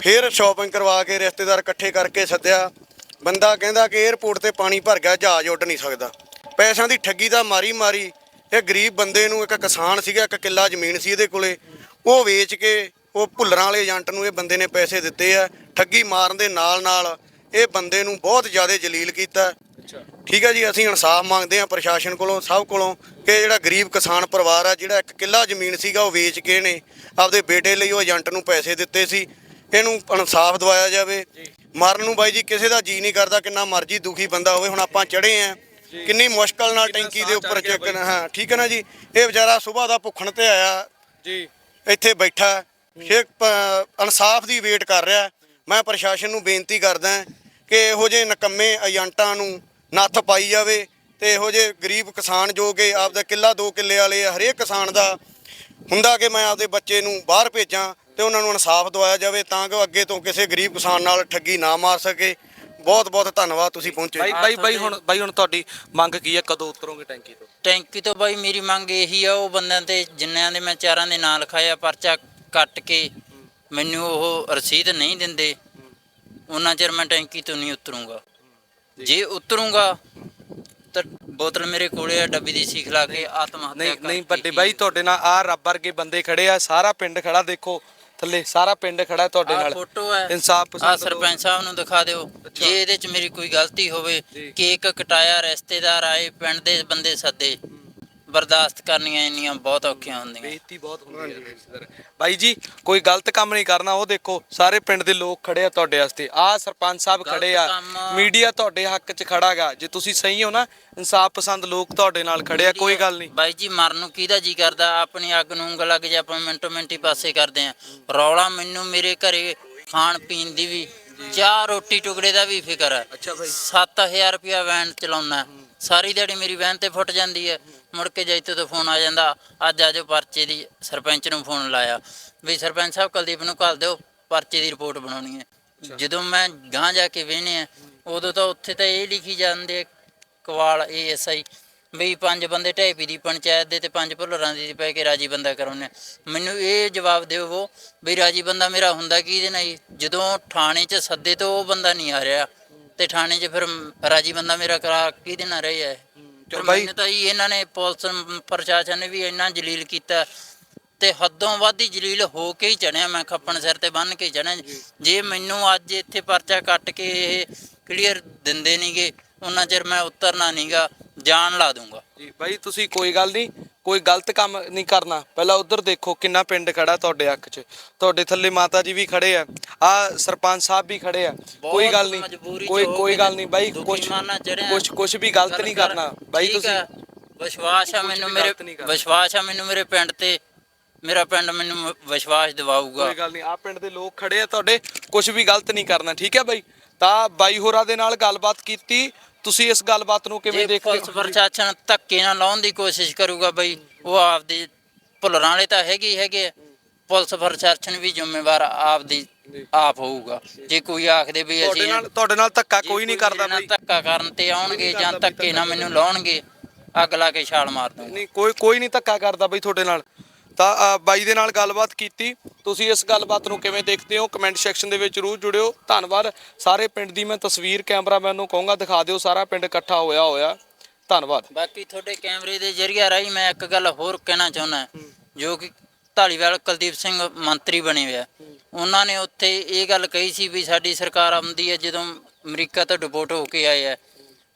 ਫਿਰ ਸ਼ਾਪਿੰਗ ਕਰਵਾ ਕੇ ਰਿਸ਼ਤੇਦਾਰ ਇਕੱਠੇ ਕਰਕੇ ਸੱਦਿਆ। ਬੰਦਾ ਕਹਿੰਦਾ ਕਿ 에어ਪੋਰਟ ਤੇ ਪਾਣੀ ਭਰ ਗਿਆ ਜਹਾਜ਼ ਉੱਡ ਨਹੀਂ ਸਕਦਾ। ਪੈਸਿਆਂ ਦੀ ਠੱਗੀ ਦਾ ਮਾਰੀ ਮਾਰੀ ਇਹ ਗਰੀਬ ਬੰਦੇ ਨੂੰ ਇੱਕ ਕਿਸਾਨ ਸੀਗਾ ਇੱਕ ਕਿੱਲਾ ਜ਼ਮੀਨ ਸੀ ਇਹਦੇ ਕੋਲੇ। ਉਹ ਵੇਚ ਕੇ ਉਹ ਭੁੱਲਰਾਂ ਵਾਲੇ ਏਜੰਟ ਨੂੰ ਇਹ ਬੰਦੇ ਨੇ ਪੈਸੇ ਦਿੱਤੇ ਆ। ਠੱਗੀ ਮਾਰਨ ਦੇ ਨਾਲ ਨਾਲ ਇਹ ਬੰਦੇ ਨੂੰ ਬਹੁਤ ਜ਼ਿਆਦਾ ਜਲੀਲ ਕੀਤਾ। ਅੱਛਾ। ਠੀਕ ਹੈ ਜੀ ਅਸੀਂ ਇਨਸਾਫ ਮੰਗਦੇ ਹਾਂ ਪ੍ਰਸ਼ਾਸਨ ਕੋਲੋਂ ਸਭ ਕੋਲੋਂ ਕਿ ਜਿਹੜਾ ਗਰੀਬ ਕਿਸਾਨ ਪਰਿਵਾਰ ਆ ਜਿਹੜਾ ਇੱਕ ਕਿੱਲਾ ਜ਼ਮੀਨ ਸੀਗਾ ਉਹ ਵੇਚ ਕੇ ਨੇ ਆਪਦੇ ਬੇਟੇ ਲਈ ਉਹ ਏਜੰਟ ਨੂੰ ਪੈਸੇ ਦਿੱਤੇ ਸੀ। ਇਹਨੂੰ ਇਨਸਾਫ ਦਿਵਾਇਆ ਜਾਵੇ। ਮਰਨ ਨੂੰ ਬਾਈ ਜੀ ਕਿਸੇ ਦਾ ਜੀ ਨਹੀਂ ਕਰਦਾ ਕਿੰਨਾ ਮਰਜ਼ੀ ਦੁਖੀ ਬੰਦਾ ਹੋਵੇ ਹੁਣ ਆਪਾਂ ਚੜੇ ਆ ਕਿੰਨੀ ਮੁਸ਼ਕਲ ਨਾਲ ਟੈਂਕੀ ਦੇ ਉੱਪਰ ਚੱਕਣ ਹਾਂ ਠੀਕ ਹੈ ਨਾ ਜੀ। ਇਹ ਵਿਚਾਰਾ ਸਵੇਰ ਦਾ ਭੁੱਖਣ ਤੇ ਆਇਆ ਜੀ। ਇੱਥੇ ਬੈਠਾ। ਸ਼ੇਖ ਇਨਸਾਫ ਦੀ ਵੇਟ ਕਰ ਰਿਹਾ। ਮੈਂ ਪ੍ਰਸ਼ਾਸਨ ਨੂੰ ਬੇਨਤੀ ਕਰਦਾ ਕਿ ਇਹੋ ਜਿਹੇ ਨਕੰਮੇ ਏਜੰਟਾਂ ਨੂੰ ਨੱਥ ਪਾਈ ਜਾਵੇ ਤੇ ਇਹੋ ਜਿਹੇ ਗਰੀਬ ਕਿਸਾਨ ਜੋ ਕਿ ਆਪਦਾ ਕਿੱਲਾ ਦੋ ਕਿੱਲੇ ਵਾਲੇ ਆ ਹਰੇਕ ਕਿਸਾਨ ਦਾ ਹੁੰਦਾ ਕਿ ਮੈਂ ਆਪਦੇ ਬੱਚੇ ਨੂੰ ਬਾਹਰ ਭੇਜਾਂ ਤੇ ਉਹਨਾਂ ਨੂੰ ਇਨਸਾਫ ਦਵਾਇਆ ਜਾਵੇ ਤਾਂ ਕਿ ਉਹ ਅੱਗੇ ਤੋਂ ਕਿਸੇ ਗਰੀਬ ਕਿਸਾਨ ਨਾਲ ਠੱਗੀ ਨਾ ਮਾਰ ਸਕੇ। ਬਹੁਤ ਬਹੁਤ ਧੰਨਵਾਦ ਤੁਸੀਂ ਪਹੁੰਚੇ। ਬਾਈ ਬਾਈ ਬਾਈ ਹੁਣ ਬਾਈ ਹੁਣ ਤੁਹਾਡੀ ਮੰਗ ਕੀ ਹੈ? ਕਦੋਂ ਉਤਰੋਗੇ ਟੈਂਕੀ ਤੋਂ? ਟੈਂਕੀ ਤੋਂ ਬਾਈ ਮੇਰੀ ਮੰਗ ਇਹੀ ਆ ਉਹ ਬੰਦਿਆਂ ਤੇ ਜਿੰਨਿਆਂ ਦੇ ਮੈਂ ਚਾਰਾਂ ਦੇ ਨਾਂ ਲਿਖਾਇਆ ਪਰਚਾ ਕੱਟ ਕੇ ਮੈਨੂੰ ਉਹ ਰਸੀਦ ਨਹੀਂ ਦਿੰਦੇ। ਉਹਨਾਂ ਚਿਰ ਮੈਂ ਟੈਂਕੀ ਤੋਂ ਨਹੀਂ ਉਤਰੂੰਗਾ। ਜੇ ਉਤਰੂੰਗਾ ਤਾਂ ਬੋਤਲ ਮੇਰੇ ਕੋਲੇ ਆ ਡੱਬੀ ਦੀ ਸੀਖ ਲਾ ਕੇ ਆਤਮ ਹੱਤਿਆ ਨਹੀਂ ਨਹੀਂ ਵੱਡੇ ਬਾਈ ਤੁਹਾਡੇ ਨਾਲ ਆ ਰੱਬ ਵਰਗੇ ਬੰਦੇ ਖੜੇ ਆ ਸਾਰਾ ਪਿੰਡ ਖੜਾ ਦੇਖੋ ਥੱਲੇ ਸਾਰਾ ਪਿੰਡ ਖੜਾ ਤੁਹਾਡੇ ਨਾਲ। ਫੋਟੋ ਹੈ। ਇਨਸਾਫ ਆ ਸਰਪੰਚ ਸਾਹਿਬ ਨੂੰ ਦਿਖਾ ਦਿਓ। ਜੇ ਇਹਦੇ ਚ ਮੇਰੀ ਕੋਈ ਗਲਤੀ ਹੋਵੇ। ਕੇਕ ਕਟਾਇਆ ਰਿਸ਼ਤੇਦਾਰ ਆਏ ਪਿੰਡ ਦੇ ਬੰਦੇ ਸੱਦੇ। ਬਰਦਾਸ਼ਤ ਕਰਨੀਆਂ ਇੰਨੀਆਂ ਬਹੁਤ ਔਖੀਆਂ ਹੁੰਦੀਆਂ। ਬੇਇੱਜ਼ਤੀ ਬਹੁਤ ਹੁੰਦੀ ਹੈ ਰਿਸ਼ਤੇਦਾਰ ਬਾਈ ਜੀ ਕੋਈ ਗਲਤ ਕੰਮ ਨਹੀਂ ਕਰਨਾ ਉਹ ਦੇਖੋ ਸਾਰੇ ਪਿੰਡ ਦੇ ਲੋਕ ਖੜੇ ਆ ਤੁਹਾਡੇ ਵਾਸਤੇ। ਆ ਸਰਪੰਚ ਸਾਹਿਬ ਗਲਤ ਖੜੇ ਆ। ਕੰਮ- ਮੀਡੀਆ ਤੁਹਾਡੇ ਹੱਕ 'ਚ ਖੜਾਗਾ। ਜੇ ਤੁਸੀਂ ਸਹੀ ਹੋ ਨਾ ਇਨਸਾਫ ਪਸੰਦ ਲੋਕ ਤੁਹਾਡੇ ਨਾਲ ਖੜੇ ਆ ਕੋਈ ਗੱਲ ਨਹੀਂ। ਬਾਈ ਜੀ ਮਰਨ ਨੂੰ ਕਿਹਦਾ ਜੀ ਕਰਦਾ? ਆਪਣੀ ਅੱਗ ਨੂੰ ਉਂਗਲ ਲੱਗ ਜਾ ਆਪਾਂ ਮਿੰਟੋ ਮਿੰਟੀ ਪਾਸੇ ਕਰਦੇ ਆ। ਰੌਲਾ ਮੈਨੂੰ ਮੇਰੇ ਘਰੇ ਖਾਣ ਪੀਣ ਦੀ ਵੀ ਚਾਹ ਰੋਟੀ ਟੁਕੜੇ ਦਾ ਵੀ ਫਿਕਰ ਹੈ। ਅੱਛਾ ਬਾਈ। 7000 ਰੁਪਿਆ ਵੈਨ ਚਲਾਉਣਾ ਸਾਰੀ ਦਿਹਾੜੀ ਮੇਰੀ ਵੈਨ ਤੇ ਫੁੱਟ ਜਾਂਦੀ ਹੈ। ਮੁੜ ਕੇ ਜੈਤੋ ਤੋਂ ਫੋਨ ਆ ਜਾਂਦਾ। ਅੱਜ ਆਜੋ ਪਰਚੇ ਦੀ ਸਰਪੰਚ ਨੂੰ ਫੋਨ ਲਾਇਆ। ਵੀ ਸਰਪੰਚ ਸਾਹਿਬ ਕੁਲਦੀਪ ਨੂੰ ਘੱਲ ਦਿਓ ਪਰਚੇ ਦੀ ਰਿਪੋਰਟ ਬਣਾਉਣੀ ਹੈ। ਜਦੋਂ ਮੈਂ ਗਾਂ ਜਾ ਕੇ ਵੇਹਨੇ ਆ ਉਦੋਂ ਤਾਂ ਉੱਥੇ ਤਾਂ ਇਹ ਲਿਖੀ ਜਾਂਦੇ ਕਵਾਲ ਏਐਸਆਈ ਵੀ ਪੰਜ ਬੰਦੇ ਢੇਪੀ ਦੀ ਪੰਚਾਇਤ ਦੇ ਤੇ ਪੰਜ ਭੁੱਲਰਾਂ ਦੀ ਪੈ ਕੇ ਰਾਜੀ ਬੰਦਾ ਕਰਾਉਣੇ ਮੈਨੂੰ ਇਹ ਜਵਾਬ ਦਿਓ ਵੀ ਰਾਜੀ ਬੰਦਾ ਮੇਰਾ ਹੁੰਦਾ ਕੀ ਨਾਲ ਜੀ? ਜਦੋਂ ਥਾਣੇ 'ਚ ਸੱਦੇ ਤੋਂ ਉਹ ਬੰਦਾ ਨਹੀਂ ਆ ਰਿਹਾ ਤੇ ਥਾਣੇ 'ਚ ਫਿਰ ਰਾਜੀ ਬੰਦਾ ਮੇਰਾ ਕਰਾ ਕਿਹਦੇ ਨਾਲ ਰਿਹਾ ਹੈ ਚਲੋ ਬਾਈ- ਮੈਨੂੰ ਤਾਂ ਜੀ ਇਹਨਾਂ ਨੇ ਪੁਲਿਸ ਪ੍ਰਸ਼ਾਸਨ ਨੇ ਵੀ ਇੰਨਾ ਜਲੀਲ ਕੀਤਾ। ਤੇ ਹੱਦੋਂ ਵੱਧ ਹੀ ਜਲੀਲ ਹੋ ਕੇ ਹੀ ਚੜਿਆ ਮੈਂ ਖੱਪਣ ਸਿਰ ਤੇ ਬੰਨ ਕੇ ਚੜਿਆ। ਜੇ। ਮੈਨੂੰ ਅੱਜ ਇੱਥੇ ਪਰਚਾ ਕੱਟ ਕੇ ਇਹ ਕਲੀਅਰ ਦਿੰਦੇ ਨਹੀਂਗੇ ਉਹਨਾਂ ਚਿਰ ਮੈਂ ਉਤਰਨਾ ਨਹੀਂਗਾ ਜਾਨ ਲਾ ਦੂੰਗਾ ਜੀ ਬਾਈ ਤੁਸੀਂ ਕੋਈ ਗੱਲ ਨਹੀਂ ਕੋਈ ਗਲਤ ਕੰਮ ਨਹੀਂ ਕਰਨਾ। ਪਹਿਲਾਂ ਉਧਰ ਦੇਖੋ ਕਿੰਨਾ ਪਿੰਡ ਖੜਾ ਤੁਹਾਡੇ ਹੱਕ 'ਚ। ਤੁਹਾਡੇ ਥੱਲੇ ਮਾਤਾ ਜੀ ਵੀ ਖੜੇ ਆ ਆ ਸਰਪੰਚ ਸਾਹਿਬ ਵੀ ਖੜੇ ਆ। ਕੋਈ ਗੱਲ ਨਹੀਂ ਕੋਈ ਕੋਈ ਗੱਲ ਨਹੀਂ ਬਾਈ ਕੁਛ। ਕੁਛ ਕੁਛ ਵੀ ਗਲਤ ਨਹੀਂ ਕਰਨਾ। ਬਾਈ ਤੁਸੀਂ ਵਿਸ਼ਵਾਸ ਆ ਕੁਛ ਮੈਨੂੰ ਮੇਰੇ। ਵਿਸ਼ਵਾਸ ਆ ਮੈਨੂੰ ਮੇਰੇ ਪਿੰਡ ਤੇ। ਮੇਰਾ ਪਿੰਡ ਮੈਨੂੰ ਵਿਸ਼ਵਾਸ ਦਿਵਾਊਗਾ। ਕੋਈ ਗੱਲ ਨਹੀਂ ਆ ਪਿੰਡ ਦੇ ਲੋਕ ਖੜੇ ਆ ਤੁਹਾਡੇ। ਕੁਝ ਵੀ ਗਲਤ ਨਹੀਂ ਕਰਨਾ ਠੀਕ ਹੈ ਬਾਈ? ਤਾਂ ਬਾਈ ਹੋਰਾਂ ਦੇ ਨਾਲ ਗੱਲਬਾਤ ਕੀਤੀ। ਤੁਸੀਂ ਇਸ ਗੱਲਬਾਤ ਨੂੰ ਕਿਵੇਂ ਜੇ ਦੇਖਦੇ ਪੁਲਿਸ ਪ੍ਰਸ਼ਾਸਨ ਧੱਕੇ ਨਾਲ ਲਾਉਣ ਦੀ ਕੋਸ਼ਿਸ਼ ਕਰੂਗਾ ਬਈ ਉਹ ਆਪਦੀ ਭੁੱਲਰਾਂ ਵਾਲੇ ਤਾਂ ਹੈਗੇ ਹੀ ਹੈਗੇ ਆ। ਪੁਲਿਸ ਪ੍ਰਸ਼ਾਸਨ ਵੀ ਜ਼ਿੰਮੇਵਾਰ ਆਪਦੀ ਆਪ ਹੋਊਗਾ। ਜੇ ਕੋਈ ਆਖਦੇ ਵੀ ਤੁਹਾਡੇ ਅਸੀਂ ਨਾਲ ਤੁਹਾਡੇ ਨਾਲ ਧੱਕਾ ਜੇ ਕੋਈ ਨਹੀਂ ਮੇਰੇ ਕਰਦਾ ਨਾਲ ਬਾਈ। ਧੱਕਾ ਕਰਨ ਤੇ ਆਉਣਗੇ ਜਾਂ ਧੱਕੇ ਨਾਲ ਮੈਨੂੰ ਲਾਉਣਗੇ ਅੱਗ ਲਾ ਕੇ ਛਾਲ ਮਾਰ ਦੂੰਗਾ। ਨਹੀਂ ਕੋਈ ਕੋਈ ਨਹੀਂ ਧੱਕਾ ਕਰਦਾ ਬਈ ਤੁਹਾਡੇ ਨਾਲ। ਤਾਂ ਅ, ਬਾਈ ਦੇ ਨਾਲ ਗੱਲਬਾਤ ਕੀਤੀ। ਤੁਸੀਂ ਇਸ ਗੱਲਬਾਤ ਨੂੰ ਕਿਵੇਂ ਦੇਖਦੇ ਹੋ? ਕਮੈਂਟ ਸੈਕਸ਼ਨ ਦੇ ਵਿੱਚ ਜ਼ਰੂਰ ਜੁੜਿਓ। ਧੰਨਵਾਦ। ਸਾਰੇ ਪਿੰਡ ਦੀ ਮੈਂ ਤਸਵੀਰ ਕੈਮਰਾਮੈਨ ਨੂੰ ਕਹੂੰਗਾ ਦਿਖਾ ਦਿਓ ਸਾਰਾ ਪਿੰਡ ਇਕੱਠਾ ਹੋਇਆ ਹੋਇਆ। ਧੰਨਵਾਦ। ਬਾਕੀ ਤੁਹਾਡੇ ਕੈਮਰੇ ਦੇ ਜ਼ਰੀਏ ਰਾਹੀਂ ਮੈਂ ਇੱਕ ਗੱਲ ਹੋਰ ਕਹਿਣਾ ਚਾਹੁੰਦਾ ਜੋ ਕਿ ਢਾਲੀਵਾਲ ਕੁਲਦੀਪ ਸਿੰਘ ਮੰਤਰੀ ਬਣੇ ਹੋਏ ਉਹਨਾਂ ਨੇ ਉੱਥੇ ਇਹ ਗੱਲ ਕਹੀ ਸੀ ਵੀ ਸਾਡੀ ਸਰਕਾਰ ਆਉਂਦੀ ਹੈ ਜਦੋਂ ਅਮਰੀਕਾ ਤੋਂ ਡਿਪੋਰਟ ਹੋ ਕੇ ਆਏ ਆ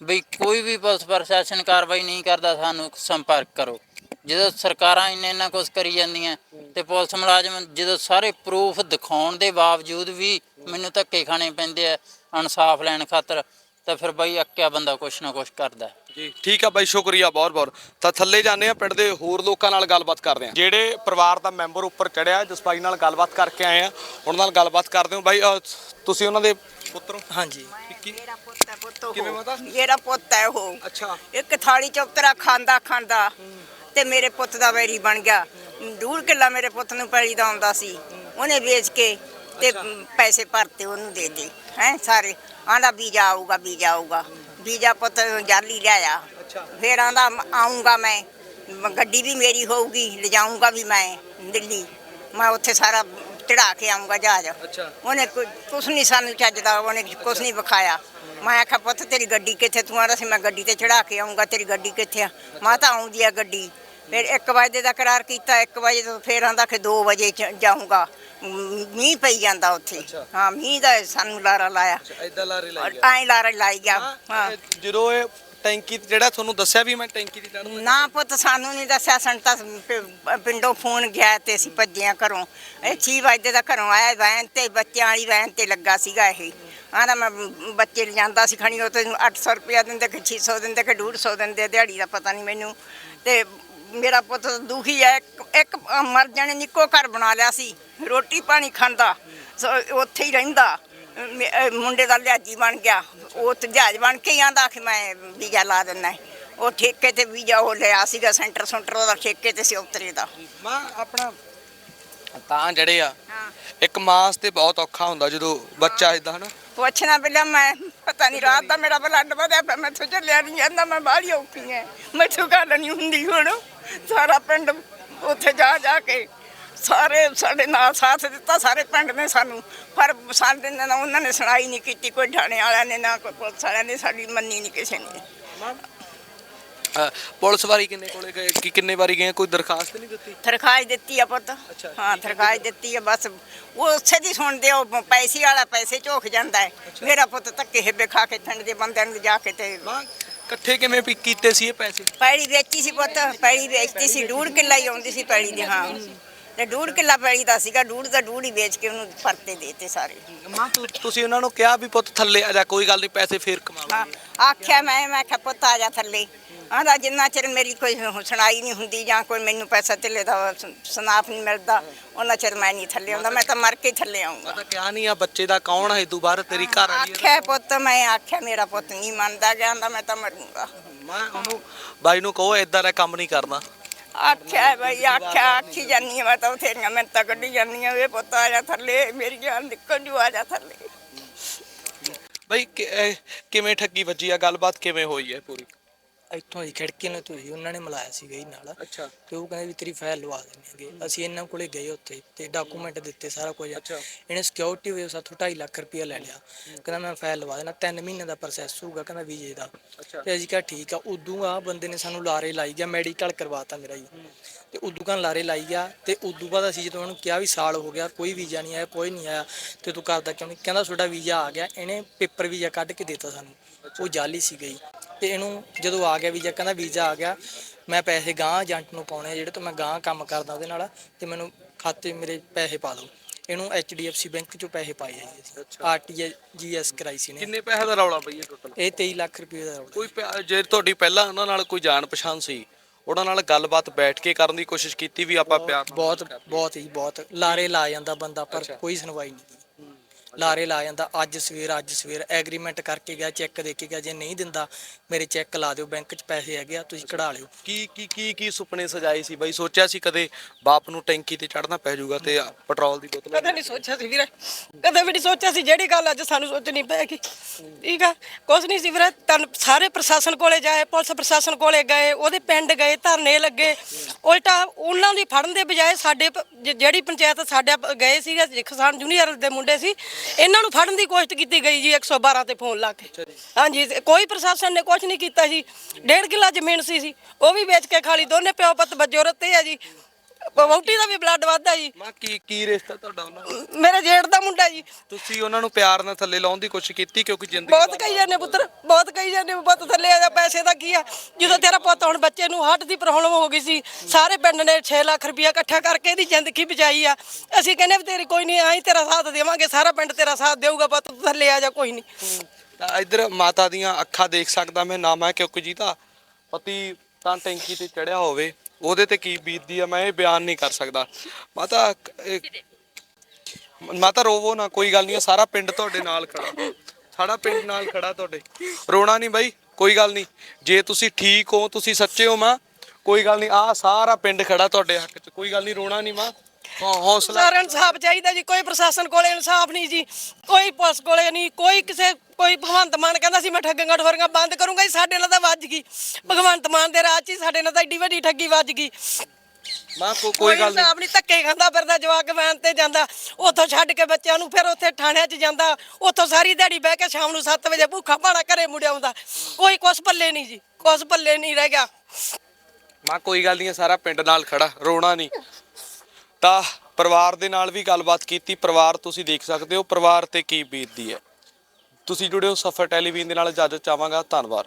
ਵੀ ਕੋਈ ਵੀ ਪੁਲਿਸ ਪ੍ਰਸ਼ਾਸਨ ਕਾਰਵਾਈ ਨਹੀਂ ਕਰਦਾ ਸਾਨੂੰ ਸੰਪਰਕ ਕਰੋ। ਜਦੋਂ ਸਰਕਾਰਾਂ ਇੰਨੇ ਇੰਨਾ ਕੁਝ ਕਰੀ ਜਾਂਦੀਆਂ ਤੇ ਪੁਲਿਸ ਮੁਲਾਜ਼ਮ ਜਦੋਂ ਸਾਰੇ ਪ੍ਰੂਫ ਦਿਖਾਉਣ ਦੇ ਬਾਵਜੂਦ ਵੀ ਮੈਨੂੰ ਧੱਕੇ ਖਾਣੇ ਪੈਂਦੇ ਆ ਇਨਸਾਫ ਲੈਣ ਖਾਤਰ ਤਾਂ ਫਿਰ ਬਈ ਅੱਕਿਆ ਬੰਦਾ ਕੁਛ ਨਾ ਕੁਛ ਕਰਦਾ। ਹੈ। ਜੀ ਠੀਕ ਆ ਬਾਈ ਸ਼ੁਕਰੀਆ ਬਹੁਤ ਬਹੁਤ। ਤਾਂ ਥੱਲੇ ਜਾਂਦੇ ਆ ਪਿੰਡ ਦੇ ਹੋਰ ਲੋਕਾਂ ਨਾਲ ਗੱਲਬਾਤ ਕਰਦੇ ਆ। ਜਿਹੜੇ ਪਰਿਵਾਰ ਦਾ ਮੈਂਬਰ ਉੱਪਰ ਚੜਿਆ ਜਸਪਾਈ ਨਾਲ ਗੱਲਬਾਤ ਕਰਕੇ ਆਏ ਆ ਉਹਨਾਂ ਨਾਲ ਗੱਲਬਾਤ ਕਰਦੇ ਹਾਂ। ਬਾਈ ਤੁਸੀਂ ਉਹਨਾਂ ਦੇ ਪੁੱਤਰ ਹੋ? ਹਾਂਜੀ। ਮੇਰਾ ਪੁੱਤ ਹੈ ਪੁੱਤ ਉਹ। ਕਿਵੇਂ ਮਾਤਾ? ਮੇਰਾ ਪੁੱਤ ਹੈ ਉਹ। ਅੱਛਾ। ਇੱਕ ਥਾਲੀ ਚ ਉਤਰਾ ਖਾਂਦਾ ਖਾਂਦਾ। ਤੇ ਮੇਰੇ ਪੁੱਤ ਦਾ ਵੈਰੀ ਬਣ ਗਿਆ। ਡੂੜ ਕਿੱਲਾ ਮੇਰੇ ਪੁੱਤ ਨੂੰ ਪੈਲੀ ਦਾ ਆਉਂਦਾ ਸੀ। ਉਹਨੇ ਵੇਚ ਕੇ ਤੇ ਪੈਸੇ ਭਰਤੇ ਉਹਨੂੰ ਦੇ ਦੇ। ਹੈ ਸਾਰੇ। ਆਂਦਾ ਵੀਜ਼ਾ ਆਊਗਾ ਵੀਜ਼ਾ ਆਊਗਾ। ਵੀਜ਼ਾ ਪੁੱਤ ਜਾਲੀ ਲਿਆਇਆ। ਫੇਰ ਆਂਦਾ ਆਉਂਗਾ ਮੈਂ। ਗੱਡੀ ਵੀ ਮੇਰੀ ਹੋਊਗੀ ਲਿਜਾਊਂਗਾ ਵੀ ਮੈਂ ਦਿੱਲੀ। ਮੈਂ ਉੱਥੇ ਸਾਰਾ ਚੜਾ ਕੇ ਆਉਂਗਾ ਜਹਾਜ਼। ਉਹਨੇ ਕੁਛ ਨਹੀਂ ਸਾਨੂੰ ਚੱਜਦਾ ਉਹਨੇ ਕੁਛ ਨਹੀਂ ਵਿਖਾਇਆ। ਮੈਂ ਆਖਿਆ ਪੁੱਤ ਤੇਰੀ ਗੱਡੀ ਕਿੱਥੇ? ਤੂੰ ਆਂਦਾ ਸੀ ਮੈਂ ਗੱਡੀ ਤੇ ਚੜਾ ਕੇ ਆਉਂਗਾ ਤੇਰੀ ਗੱਡੀ ਕਿੱਥੇ ਆ? ਮਾਤਾ ਆਉਂਦੀ ਆ ਗੱਡੀ। ਫਿਰ 1 ਵਜੇ ਦਾ ਕਰਾਰ ਕੀਤਾ 1 ਵਜੇ ਤੋਂ ਫਿਰ ਆਂਦਾ ਕਿ 2 ਵਜੇ ਜਾਊਂਗਾ। ਮੀਂਹ ਪਈ ਜਾਂਦਾ ਉੱਥੇ। ਹਾਂ ਮੀਂਹ ਦਾ ਸਾਨੂੰ ਲਾਰਾ ਲਾਇਆ। ਐਦਾਂ ਲਾਰੇ ਐਂ ਲਾਰਾ ਲਾਈ ਗਿਆ। ਹਾਂ ਜਦੋਂ ਇਹ ਟੈਂਕੀ ਜਿਹੜਾ ਤੁਹਾਨੂੰ ਦੱਸਿਆ ਵੀ ਮੈਂ ਟੈਂਕੀ ਦੀ ਚੜ੍ਹਦਾ ਨਾ ਪੁੱਤ ਸਾਨੂੰ ਨਹੀਂ ਦੱਸਿਆ। ਸਾਨੂੰ ਤਾਂ ਪਿੰਡੋਂ ਫੋਨ ਗਿਆ ਤੇ ਅਸੀਂ ਭੱਜਿਆ ਘਰੋਂ। ਇਹ 6 ਵਜੇ ਦਾ ਘਰੋਂ ਆਇਆ। ਵੈਨ ਤੇ ਬੱਚਿਆਂ ਵਾਲੀ ਵੈਨ ਤੇ ਲੱਗਾ ਸੀਗਾ ਇਹ। ਆਂਦਾ ਮੈਂ ਬੱਚੇ ਲਿਜਾਂਦਾ ਸੀ ਖਣੀ। ਉਹ ਤੇ 800 ਰੁਪਇਆ ਦਿੰਦੇ ਕਿ 600 ਦਿੰਦੇ ਕਿ 150 ਦਿੰਦੇ। ਦਿਹਾੜੀ ਦਾ ਪਤਾ ਨਹੀਂ ਮੈਨੂੰ। ਤੇ ਮੇਰਾ ਪੁੱਤ ਦੁਖੀ ਹੈ ਇੱਕ- ਇੱਕ ਮਰ ਜਾਣੇ ਨਿੱਕੋ ਘਰ ਬਣਾ ਲਿਆ ਸੀ ਰੋਟੀ ਪਾਣੀ ਖਾਂਦਾ ਸੋ ਉੱਥੇ ਹੀ ਰਹਿੰਦਾ। ਮੇ- ਅਹ ਮੁੰਡੇ ਦਾ ਲਿਆਜੀ ਬਣ ਗਿਆ ਉਹ ਤੇ ਜਹਾਜ਼ ਬਣ ਕੇ ਹੀ ਆਂਦਾ ਕਿ ਮੈਂ ਵੀਜ਼ਾ ਲਾ ਦਿੰਦਾ ਉਹ ਠੇਕੇ ਤੇ ਵੀਜ਼ਾ ਉਹ ਲਿਆ ਸੀਗਾ ਸੈਂਟਰ ਸੈਂਟਰ ਉਹਦਾ ਠੇਕੇ ਤੇ ਸੀ ਉਤਰੇ ਦਾ। ਮਾਂ ਆਪਣਾ ਤਾਂ ਜੜੇ ਆ ਹਾਂ। ਇੱਕ ਮਾਸ ਤੇ ਬਹੁਤ ਔਖਾ ਹੁੰਦਾ ਜਦੋਂ ਬੱਚਾ ਇਦਾਂ ਹਨਾ? ਪੁੱਛਣਾ ਪਹਿਲਾਂ ਮੈਂ ਪਤਾ ਨਹੀਂ ਰਾਤ ਦਾ ਮੇਰਾ ਬਲੱਡ ਵਧਿਆ ਪਿਆ ਮੈਥੋਂ ਚੱਲਿਆ ਨਹੀਂ ਜਾਂਦਾ ਮੈਂ ਬਾਹਲੀ ਔਖੀ ਐ ਮੈਥੋਂ ਗੱਲ ਨਹੀਂ ਹੁੰਦੀ ਹੁਣ। ਸਾਰਾ ਪਿੰਡ ਉੱਥੇ ਜਾ ਜਾ ਕੇ ਸਾਰੇ ਸਾਡੇ ਨਾਲ ਸਾਥ ਦਿੱਤਾ ਸਾਰੇ ਪਿੰਡ ਨੇ ਸਾਨੂੰ। ਪਰ ਸਾਡੇ ਨਾਲ ਉਹਨਾਂ ਨੇ ਸੁਣਾਈ ਨਹੀਂ ਕੀਤੀ ਕੋਈ ਥਾਣੇ ਵਾਲਿਆਂ ਨੇ ਨਾ ਕੋਈ ਪੁਲਿਸ ਵਾਲਿਆਂ ਨੇ ਸਾਡੀ ਮੰਨੀ ਨਹੀਂ ਕਿਸੇ ਨੇ। ਅ, ਪੁਲਿਸ ਵਾਰੀ ਕਿੰਨੇ ਕੋਲੇ ਗਏ? ਕਿ ਕਿੰਨੇ ਵਾਰੀ ਗਏ? ਕੋਈ ਦਰਖਾਸਤ ਨਹੀਂ ਦਿੱਤੀ? ਤਰਖਾਜ ਦਿੱਤੀ ਆ ਪੁੱਤ। ਅੱਛਾ, ਹਾਂ ਤਰਖਾਜ ਦਿੱਤੀ ਆ ਬਸ। ਉਹ ਉਸੇ ਦੀ ਸੁਣਦੇ ਆ, ਉਹ ਪੈਸੇ ਵਾਲਾ ਪੈਸੇ ਝੋਕ ਜਾਂਦਾ ਹੈ। ਮੇਰਾ ਪੁੱਤ ਧੱਕੇ ਹਿੱਬੇ ਖਾ ਕੇ ਪਿੰਡ ਦੇ ਬੰਦਿਆਂ ਨੂੰ ਜਾ ਕੇ ਤੇ ਮਾਂ ਇਕੱਠੇ ਕਿਵੇਂ ਵੀ ਕੀਤੇ ਸੀ ਇਹ ਪੈਸੇ? ਪੈੜੀ ਵੇਚੀ ਸੀ ਪੁੱਤ ਪੈੜੀ ਵੇਚਤੀ ਸੀ ਡੂੜ ਕਿੱਲਾ ਹੀ ਆਉਂਦੀ ਸੀ ਪੈੜੀ ਦੇ ਹਾਂ। ਤੇ ਡੂੜ ਕਿੱਲਾ ਪੈੜੀ ਦਾ ਸੀਗਾ ਡੂੜ ਦਾ ਡੂੜ ਹੀ ਵੇਚ ਕੇ ਉਹਨੂੰ ਪਰਤੇ ਦੇਤੇ ਸਾਰੇ। ਮਾਂ ਤੁ- ਤੁਸੀਂ ਉਹਨਾਂ ਨੂੰ ਕਿਹਾ ਵੀ ਪੁੱਤ ਥੱਲੇ ਆ ਜਾ ਕੋਈ ਗੱਲ ਨਹੀਂ ਪੈਸੇ ਫੇਰ ਕਮਾਵਾਂਗੇ। ਆਖਿਆ ਮੈਂ ਮੈਂ ਕਿਹਾ ਪੁੱਤ ਆ ਜਾ ਥੱਲੇ। ਆਂਦਾ ਜਿੰਨਾ ਚਿਰ ਮੇਰੀ ਕੋਈ ਹੁ- ਸੁਣਾਈ ਨਹੀਂ ਹੁੰਦੀ ਜਾਂ ਕੋਈ ਮੈਨੂੰ ਪੈਸਾ ਧੇਲੇ ਦਾ ਸ- ਸਨਾਫ ਨਹੀਂ ਮਿਲਦਾ ਉਹਨਾਂ ਚਿਰ ਮੈਂ ਨਹੀਂ ਥੱਲੇ ਆਉਂਦਾ ਮੈਂ ਤਾਂ ਮਰ ਕੇ ਹੀ ਥੱਲੇ ਆਉਂਗਾ। ਮੈਂ ਤਾਂ ਕਿਹਾ ਨਹੀਂ ਆ ਬੱਚੇ ਦਾ ਕੌਣ ਹੈ ਦੁਬਾਰਾ ਤੇਰੀ ਘਰ ਵਾਲੀ ਆਖਿਆ ਪੁੱਤ ਮੈਂ ਆਖਿਆ ਮੇਰਾ ਪੁੱਤ ਨਹੀਂ ਮੰਨਦਾ ਗਿਆ ਆਂਦਾ ਮੈਂ ਤਾਂ ਮਰੂੰਗਾ। ਮੈਂ ਉਹਨੂੰ ਬਾਈ ਨੂੰ ਕਹੋ ਇਦਾਂ ਦਾ ਕੰਮ ਨਹੀਂ ਕਰਨਾ। ਆਖਿਆ ਬਈ ਆਖਿਆ ਆਖੀ ਜਾਨੀ ਆ, ਮੈਂ ਤਾਂ ਬਥੇਰੀਆਂ ਮੈਂ ਤਾਂ ਕੱਢੀ ਜਾਨੀ ਆ ਵੇ ਪੁੱਤ ਆ ਜਾ ਥੱਲੇ ਮੇਰੀ ਜਾਨ ਨਿਕਲ ਜੂ ਆ ਜਾ ਥੱਲੇ। ਬਾਈ ਕਿ- ਇਹ ਕਿਵੇਂ ਠੱਗੀ ਵੱਜੀ ਆ? ਗੱਲਬਾਤ ਕਿਵੇਂ ਹੋਈ ਹੈ ਪੂਰੀ? ਇੱਥੋਂ ਦੀ ਖਿੜਕੀ ਨੂੰ ਤੁਸੀਂ ਉਹਨਾਂ ਨੇ ਮਿਲਾਇਆ ਸੀਗਾ ਜੀ ਨਾਲ। ਅੱਛਾ। ਤੇ ਉਹ ਕਹਿੰਦੇ ਵੀ ਤੇਰੀ ਫਾਈਲ ਲਵਾ ਦੇਣਗੇ ਅਸੀਂ ਇਹਨਾਂ ਕੋਲੇ ਗਏ ਉੱਥੇ ਤੇ ਡਾਕੂਮੈਂਟ ਦਿੱਤੇ ਸਾਰਾ ਕੁਝ। ਅੱਛਾ। ਇਹਨੇ ਸਿਕਿਉਰਿਟੀ ਵੇ ਸਾਥੋਂ 2.5 ਲੱਖ ਰੁਪਇਆ ਲੈ ਲਿਆ। ਕਹਿੰਦਾ ਮੈਂ ਫਾਈਲ ਲਵਾ ਦੇਣਾ 3 ਮਹੀਨੇ ਦਾ ਪ੍ਰੋਸੈਸ ਹੋਊਗਾ ਕਹਿੰਦਾ ਵੀਜ਼ੇ ਦਾ। ਤੇ ਅਸੀਂ ਕਿਹਾ ਠੀਕ ਆ ਉਦੋਂ ਆ ਬੰਦੇ ਨੇ ਸਾਨੂੰ ਲਾਰੇ ਲਾਈ ਗਿਆ ਮੈਡੀਕਲ ਕਰਵਾਤਾ ਮੇਰਾ ਜੀ। ਤੇ ਉਦੋਂ kan ਲਾਰੇ ਲਾਈ ਗਿਆ ਤੇ ਉਦੋਂ ਬਾਅਦ ਅਸੀਂ ਜਦੋਂ ਉਹਨੂੰ ਕਿਹਾ ਵੀ ਸਾਲ ਹੋ ਗਿਆ ਕੋਈ ਵੀਜ਼ਾ ਨਹੀਂ ਆਇਆ ਕੋਈ ਨਹੀਂ ਆਇਆ ਤੇ ਤੂੰ ਕਰਦਾ ਕਿਉਂ ਨਹੀਂ? ਕਹਿੰਦਾ ਤੁਹਾਡਾ ਵੀਜ਼ਾ ਆ ਗਿਆ ਇਹਨੇ ਪੇਪਰ ਵੀਜ਼ਾ ਕੱਢ ਕੇ ਦਿੱਤਾ ਸਾਨੂੰ। ਉਹ ਜਾਲੀ ਸੀ ਗਈ ਤੇ ਇਹਨੂੰ ਜਦੋਂ ਆ ਗਿਆ ਵੀਜ਼ਾ ਕਹਿੰਦਾ ਵੀਜ਼ਾ ਆ ਗਿਆ ਮੈਂ ਪੈਸੇ ਗਾਂ ਏਜੰਟ ਨੂੰ ਪਾਉਣੇ ਆ ਜਿਹੜੇ ਤੋਂ ਮੈਂ ਗਾਂ ਕੰਮ ਕਰਦਾ ਉਹਦੇ ਨਾਲ ਤੇ ਮੈਨੂੰ ਖਾਤੇ ਮੇਰੇ ਪੈਸੇ ਪਾ ਦਿਓ। ਇਹਨੂੰ HDFC ਬੈਂਕ ਚੋਂ ਪੈਸੇ ਪਾਏ ਆ ਜੀ ਆਰਟੀਜੀਐਸ ਕਰਾਈ ਸੀ ਨੇ ਕਿੰਨੇ ਪੈਸੇ ਦਾ ਰੌਲਾ ਪਈ ਹੈ ਟੋਟਲ ਇਹ 23 ਲੱਖ ਰੁਪਏ ਦਾ ਰੌਲਾ। ਕੋਈ ਪਿਆ- ਜੇ ਤੁਹਾਡੀ ਪਹਿਲਾਂ ਉਹਨਾਂ ਨਾਲ ਕੋਈ ਜਾਣ ਪਛਾਣ ਸੀ ਉਹਨਾਂ ਨਾਲ ਗੱਲਬਾਤ ਬੈਠ ਕੇ ਕਰਨ ਦੀ ਕੋਸ਼ਿਸ਼ ਕੀਤੀ ਵੀ ਆਪਾਂ ਪਿਆਰ ਨਾਲ ਬਹੁਤ ਬਹੁਤ ਹੀ ਬਹੁਤ ਲਾਰੇ ਲਾ ਜਾਂਦਾ ਬੰਦਾ ਪਰ ਅੱਛਾ। ਕੋਈ ਸੁਣਵਾਈ ਨਹੀਂ। ਲਾਰੇ ਲਾ ਜਾਂਦਾ ਅੱਜ ਸਵੇਰ ਅੱਜ ਸਵੇਰ ਐਗਰੀਮੈਂਟ ਕਰਕੇ ਗਿਆ ਚੈੱਕ ਦੇ ਕੇ ਗਿਆ ਜੇ ਨਹੀਂ ਦਿੰਦਾ ਮੇਰੇ ਚੈੱਕ ਲਾ ਦਿਓ ਬੈਂਕ 'ਚ ਪੈਸੇ ਹੈਗੇ ਆ ਤੁਸੀਂ ਕਢਾ ਲਿਓ। ਕੀ ਕੀ ਕੀ ਕੀ ਸੁਪਨੇ ਸਜਾਏ ਸੀ ਬਾਈ? ਸੋਚਿਆ ਸੀ ਕਦੇ ਬਾਪ ਨੂੰ ਟੈਂਕੀ ਤੇ ਚੜਨਾ ਪੈ ਜਾਊਗਾ ਤੇ ਪੈਟਰੋਲ ਦੀ ਬੋਤਲ ਕਦੇ ਨਹੀਂ ਸੋਚਿਆ ਸੀ ਵੀਰੇ। ਕਦੇ ਵੀ ਨਹੀਂ ਸੋਚਿਆ ਸੀ ਜਿਹੜੀ ਗੱਲ ਅੱਜ ਸਾਨੂੰ ਸੋਚਣੀ ਪੈਗੀ ਠੀਕ ਆ? ਕੁਛ ਨਹੀਂ ਸੀ ਵੀਰੇ। ਤਨ ਸਾਰੇ ਪ੍ਰਸ਼ਾਸਨ ਕੋਲੇ ਜਾਏ ਪੁਲਿਸ ਪ੍ਰਸ਼ਾਸਨ ਕੋਲੇ ਗਏ ਉਹਦੇ ਪਿੰਡ ਗਏ ਧਰਨੇ ਲੱਗੇ। ਉਲਟਾ ਉਹਨਾਂ ਦੀ ਫੜਨ ਦੇ ਬਜਾਏ ਸਾਡੇ ਪ- ਜ- ਜਿਹੜੀ ਪੰਚਾਇਤ ਸਾਡੇ ਪ- ਗਏ ਸੀਗੇ ਕਿਸਾਨ ਜੂਨੀਅਰ ਦੇ ਮੁੰਡੇ ਸੀ ਇਹਨਾਂ ਨੂੰ ਫੜਨ ਦੀ ਕੋਸ਼ਿਸ਼ ਕੀਤੀ ਗਈ ਜੀ 112 ਤੇ ਫੋਨ ਲਾ ਕੇ। ਹਾਂਜੀ ਤੇ ਕੋਈ ਪ੍ਰਸ਼ਾਸਨ ਨੇ ਕੁਝ ਨਹੀਂ ਕੀਤਾ ਜੀ। ਡੇਢ ਕਿੱਲਾ ਜ਼ਮੀਨ ਸੀ ਸੀ ਉਹ ਵੀ ਵੇਚ ਕੇ ਖਾਲੀ ਦੋਨੇ ਪਿਓ ਪੁੱਤ ਬੱਜੋ ਰੱਤੇ ਆ ਜੀ। ਵਹੁਟੀ ਦਾ ਵੀ ਬਲੱਡ ਵੱਧਦਾ ਜੀ। ਮਾਂ ਕੀ ਕੀ ਰਿਸ਼ਤਾ ਤੁਹਾਡਾ ਉਹਨਾਂ ਨਾਲ ਮੇਰੇ ਜੇਠ ਮੁੰਡਾ ਜੀ। ਤੁਸੀਂ ਉਹਨਾਂ ਨੂੰ ਪਿਆਰ ਨਾਲ ਥੱਲੇ ਲਾਉਣ ਦੀ ਕੋਸ਼ਿਸ਼ ਕੀਤੀ ਕਿਉਂਕਿ ਜ਼ਿੰਦਗੀ ਬਹੁਤ ਕਹੀ ਜਾਂਦੇ ਪੁੱਤਰ ਬਹੁਤ ਕਹੀ ਜਾਂਦੇ ਪੁੱਤ ਥੱਲੇ ਆ ਜਾ ਪੈਸੇ ਦਾ ਕੀ ਆ? ਜਦੋਂ ਤੇਰਾ ਪੁੱਤ ਹੁਣ ਬੱਚੇ ਨੂੰ ਹਾਰਟ ਦੀ ਪ੍ਰੋਬਲਮ ਹੋ ਗਈ ਸੀ ਸਾਰੇ ਪਿੰਡ ਨੇ 6 ਲੱਖ ਰੁਪਇਆ ਇਕੱਠਾ ਕਰਕੇ ਇਹਦੀ ਜ਼ਿੰਦਗੀ ਬਚਾਈ ਆ। ਅਸੀਂ ਕਹਿੰਦੇ ਵੀ ਤੇਰੀ ਕੋਈ ਨਹੀਂ ਆਈ ਤੇਰਾ ਸਾਥ ਦੇਵਾਂਗੇ ਸਾਰਾ ਪਿੰਡ ਤੇਰਾ ਸਾਥ ਦੇਊਗਾ ਪੁੱਤ ਤੂੰ ਥੱਲੇ ਆ ਜਾ ਕੋਈ ਨਹੀਂ ਤਾਂ ਇੱਧਰ ਮਾਤਾ ਦੀਆਂ ਅੱਖਾਂ ਦੇਖ ਸਕਦਾ ਮੈਂ ਨਾ ਮੈਂ ਕਿਉਂਕਿ ਜੀ ਤਾਂ ਪਤੀ ਤਾਂ ਟੈਂਕੀ ਤੇ ਚੜਿਆ ਹੋਵੇ ਉਹਦੇ ਤੇ ਕੀ ਬੀਤਦੀ ਆ ਮੈਂ ਇਹ ਬਿਆਨ ਨਹੀਂ ਕਰ ਸਕਦਾ। ਮਾਤਾ ਇਹ- ਮਾਤਾ ਰੋਵੋ ਨਾ, ਕੋਈ ਗੱਲ ਨਹੀਂ, ਸਾਰਾ ਪਿੰਡ ਤੁਹਾਡੇ ਨਾਲ ਖੜਾ। ਸਾਡਾ ਪਿੰਡ ਨਾਲ ਖੜਾ ਤੁਹਾਡੇ। ਰੋਣਾ ਨਹੀਂ ਬਾਈ, ਕੋਈ ਗੱਲ ਨਹੀਂ। ਜੇ ਤੁਸੀਂ ਠੀਕ ਹੋ, ਤੁਸੀਂ ਸੱਚੇ ਹੋ ਮਾਂ, ਕੋਈ ਗੱਲ ਨਹੀਂ ਆ ਸਾਰਾ ਪਿੰਡ ਖੜਾ ਤੁਹਾਡੇ ਹੱਕ 'ਚ। ਕੋਈ ਗੱਲ ਨਹੀਂ, ਰੋਣਾ ਨਹੀਂ ਮਾਂ। ਹੌ- ਹੌਸਲਾ ਸਾਰਾ ਇਨਸਾਫ ਚਾਹੀਦਾ ਜੀ, ਕੋਈ ਪ੍ਰਸ਼ਾਸਨ ਕੋਲੇ ਇਨਸਾਫ ਨਹੀਂ ਜੀ। ਕੋਈ ਪੁਲਿਸ ਕੋਲੇ ਨਹੀਂ, ਕੋਈ ਕਿਸੇ, ਕੋਈ ਭਗਵੰਤ ਮਾਨ ਕਹਿੰਦਾ ਸੀ, ਮੈਂ ਠੱਗਾਂ ਠੋਰੀਆਂ ਬੰਦ ਕਰੂੰਗਾ ਜੀ, ਸਾਡੇ ਨਾਲ ਤਾਂ ਵੱਜ ਗਈ। ਭਗਵੰਤ ਮਾਨ ਦੇ ਰਾਜ 'ਚ ਹੀ ਸਾਡੇ ਨਾਲ ਤਾਂ ਏਡੀ ਵੱਡੀ ਠੱਗੀ ਵੱਜ ਗਈ। ਮਾਂ ਕੋ- ਕੋਈ ਗੱਲ ਨਹੀਂ ਇਨਸਾਫ ਨਹੀਂ ਧੱਕੇ ਖਾਂਦਾ ਫਿਰਦਾ ਜਵਾਕ ਵੈਨ ਤੇ ਜਾਂਦਾ। ਉੱਥੋਂ ਛੱਡ ਕੇ ਬੱਚਿਆਂ ਨੂੰ ਫਿਰ ਉੱਥੇ ਥਾਣਿਆਂ 'ਚ ਜਾਂਦਾ। ਉੱਥੋਂ ਸਾਰੀ ਦਿਹਾੜੀ ਬਹਿ ਕੇ ਸ਼ਾਮ ਨੂੰ 7 ਵਜੇ ਭੁੱਖਾ ਭਾਣਾ ਘਰੇ ਮੁੜਿਆ ਆਉਂਦਾ। ਕੋਈ ਕੁਛ ਪੱਲੇ ਨਹੀਂ ਜੀ ਕੁਛ ਪੱਲੇ ਨਹੀਂ ਰਹਿ ਗਿਆ। ਮਾਂ ਕੋਈ ਗੱਲ ਨਹੀਂ ਸਾਰਾ ਪਿੰਡ ਨਾਲ ਖੜਾ ਰੋਣਾ ਨਹੀਂ ਤਾਂ ਪਰਿਵਾਰ ਦੇ ਨਾਲ ਵੀ ਗੱਲਬਾਤ ਕੀਤੀ ਪਰਿਵਾਰ ਤੁਸੀਂ ਦੇਖ ਸਕਦੇ ਹੋ ਪਰਿਵਾਰ ਤੇ ਕੀ ਬੀਤਦੀ ਹੈ। ਤੁਸੀਂ ਜੁੜੇ ਹੋ ਸਫਰ ਟੈਲੀਵਿਜ਼ਨ ਦੇ ਨਾਲ ਇਜਾਜ਼ਤ ਚਾਹਾਂਗਾ ਧੰਨਵਾਦ।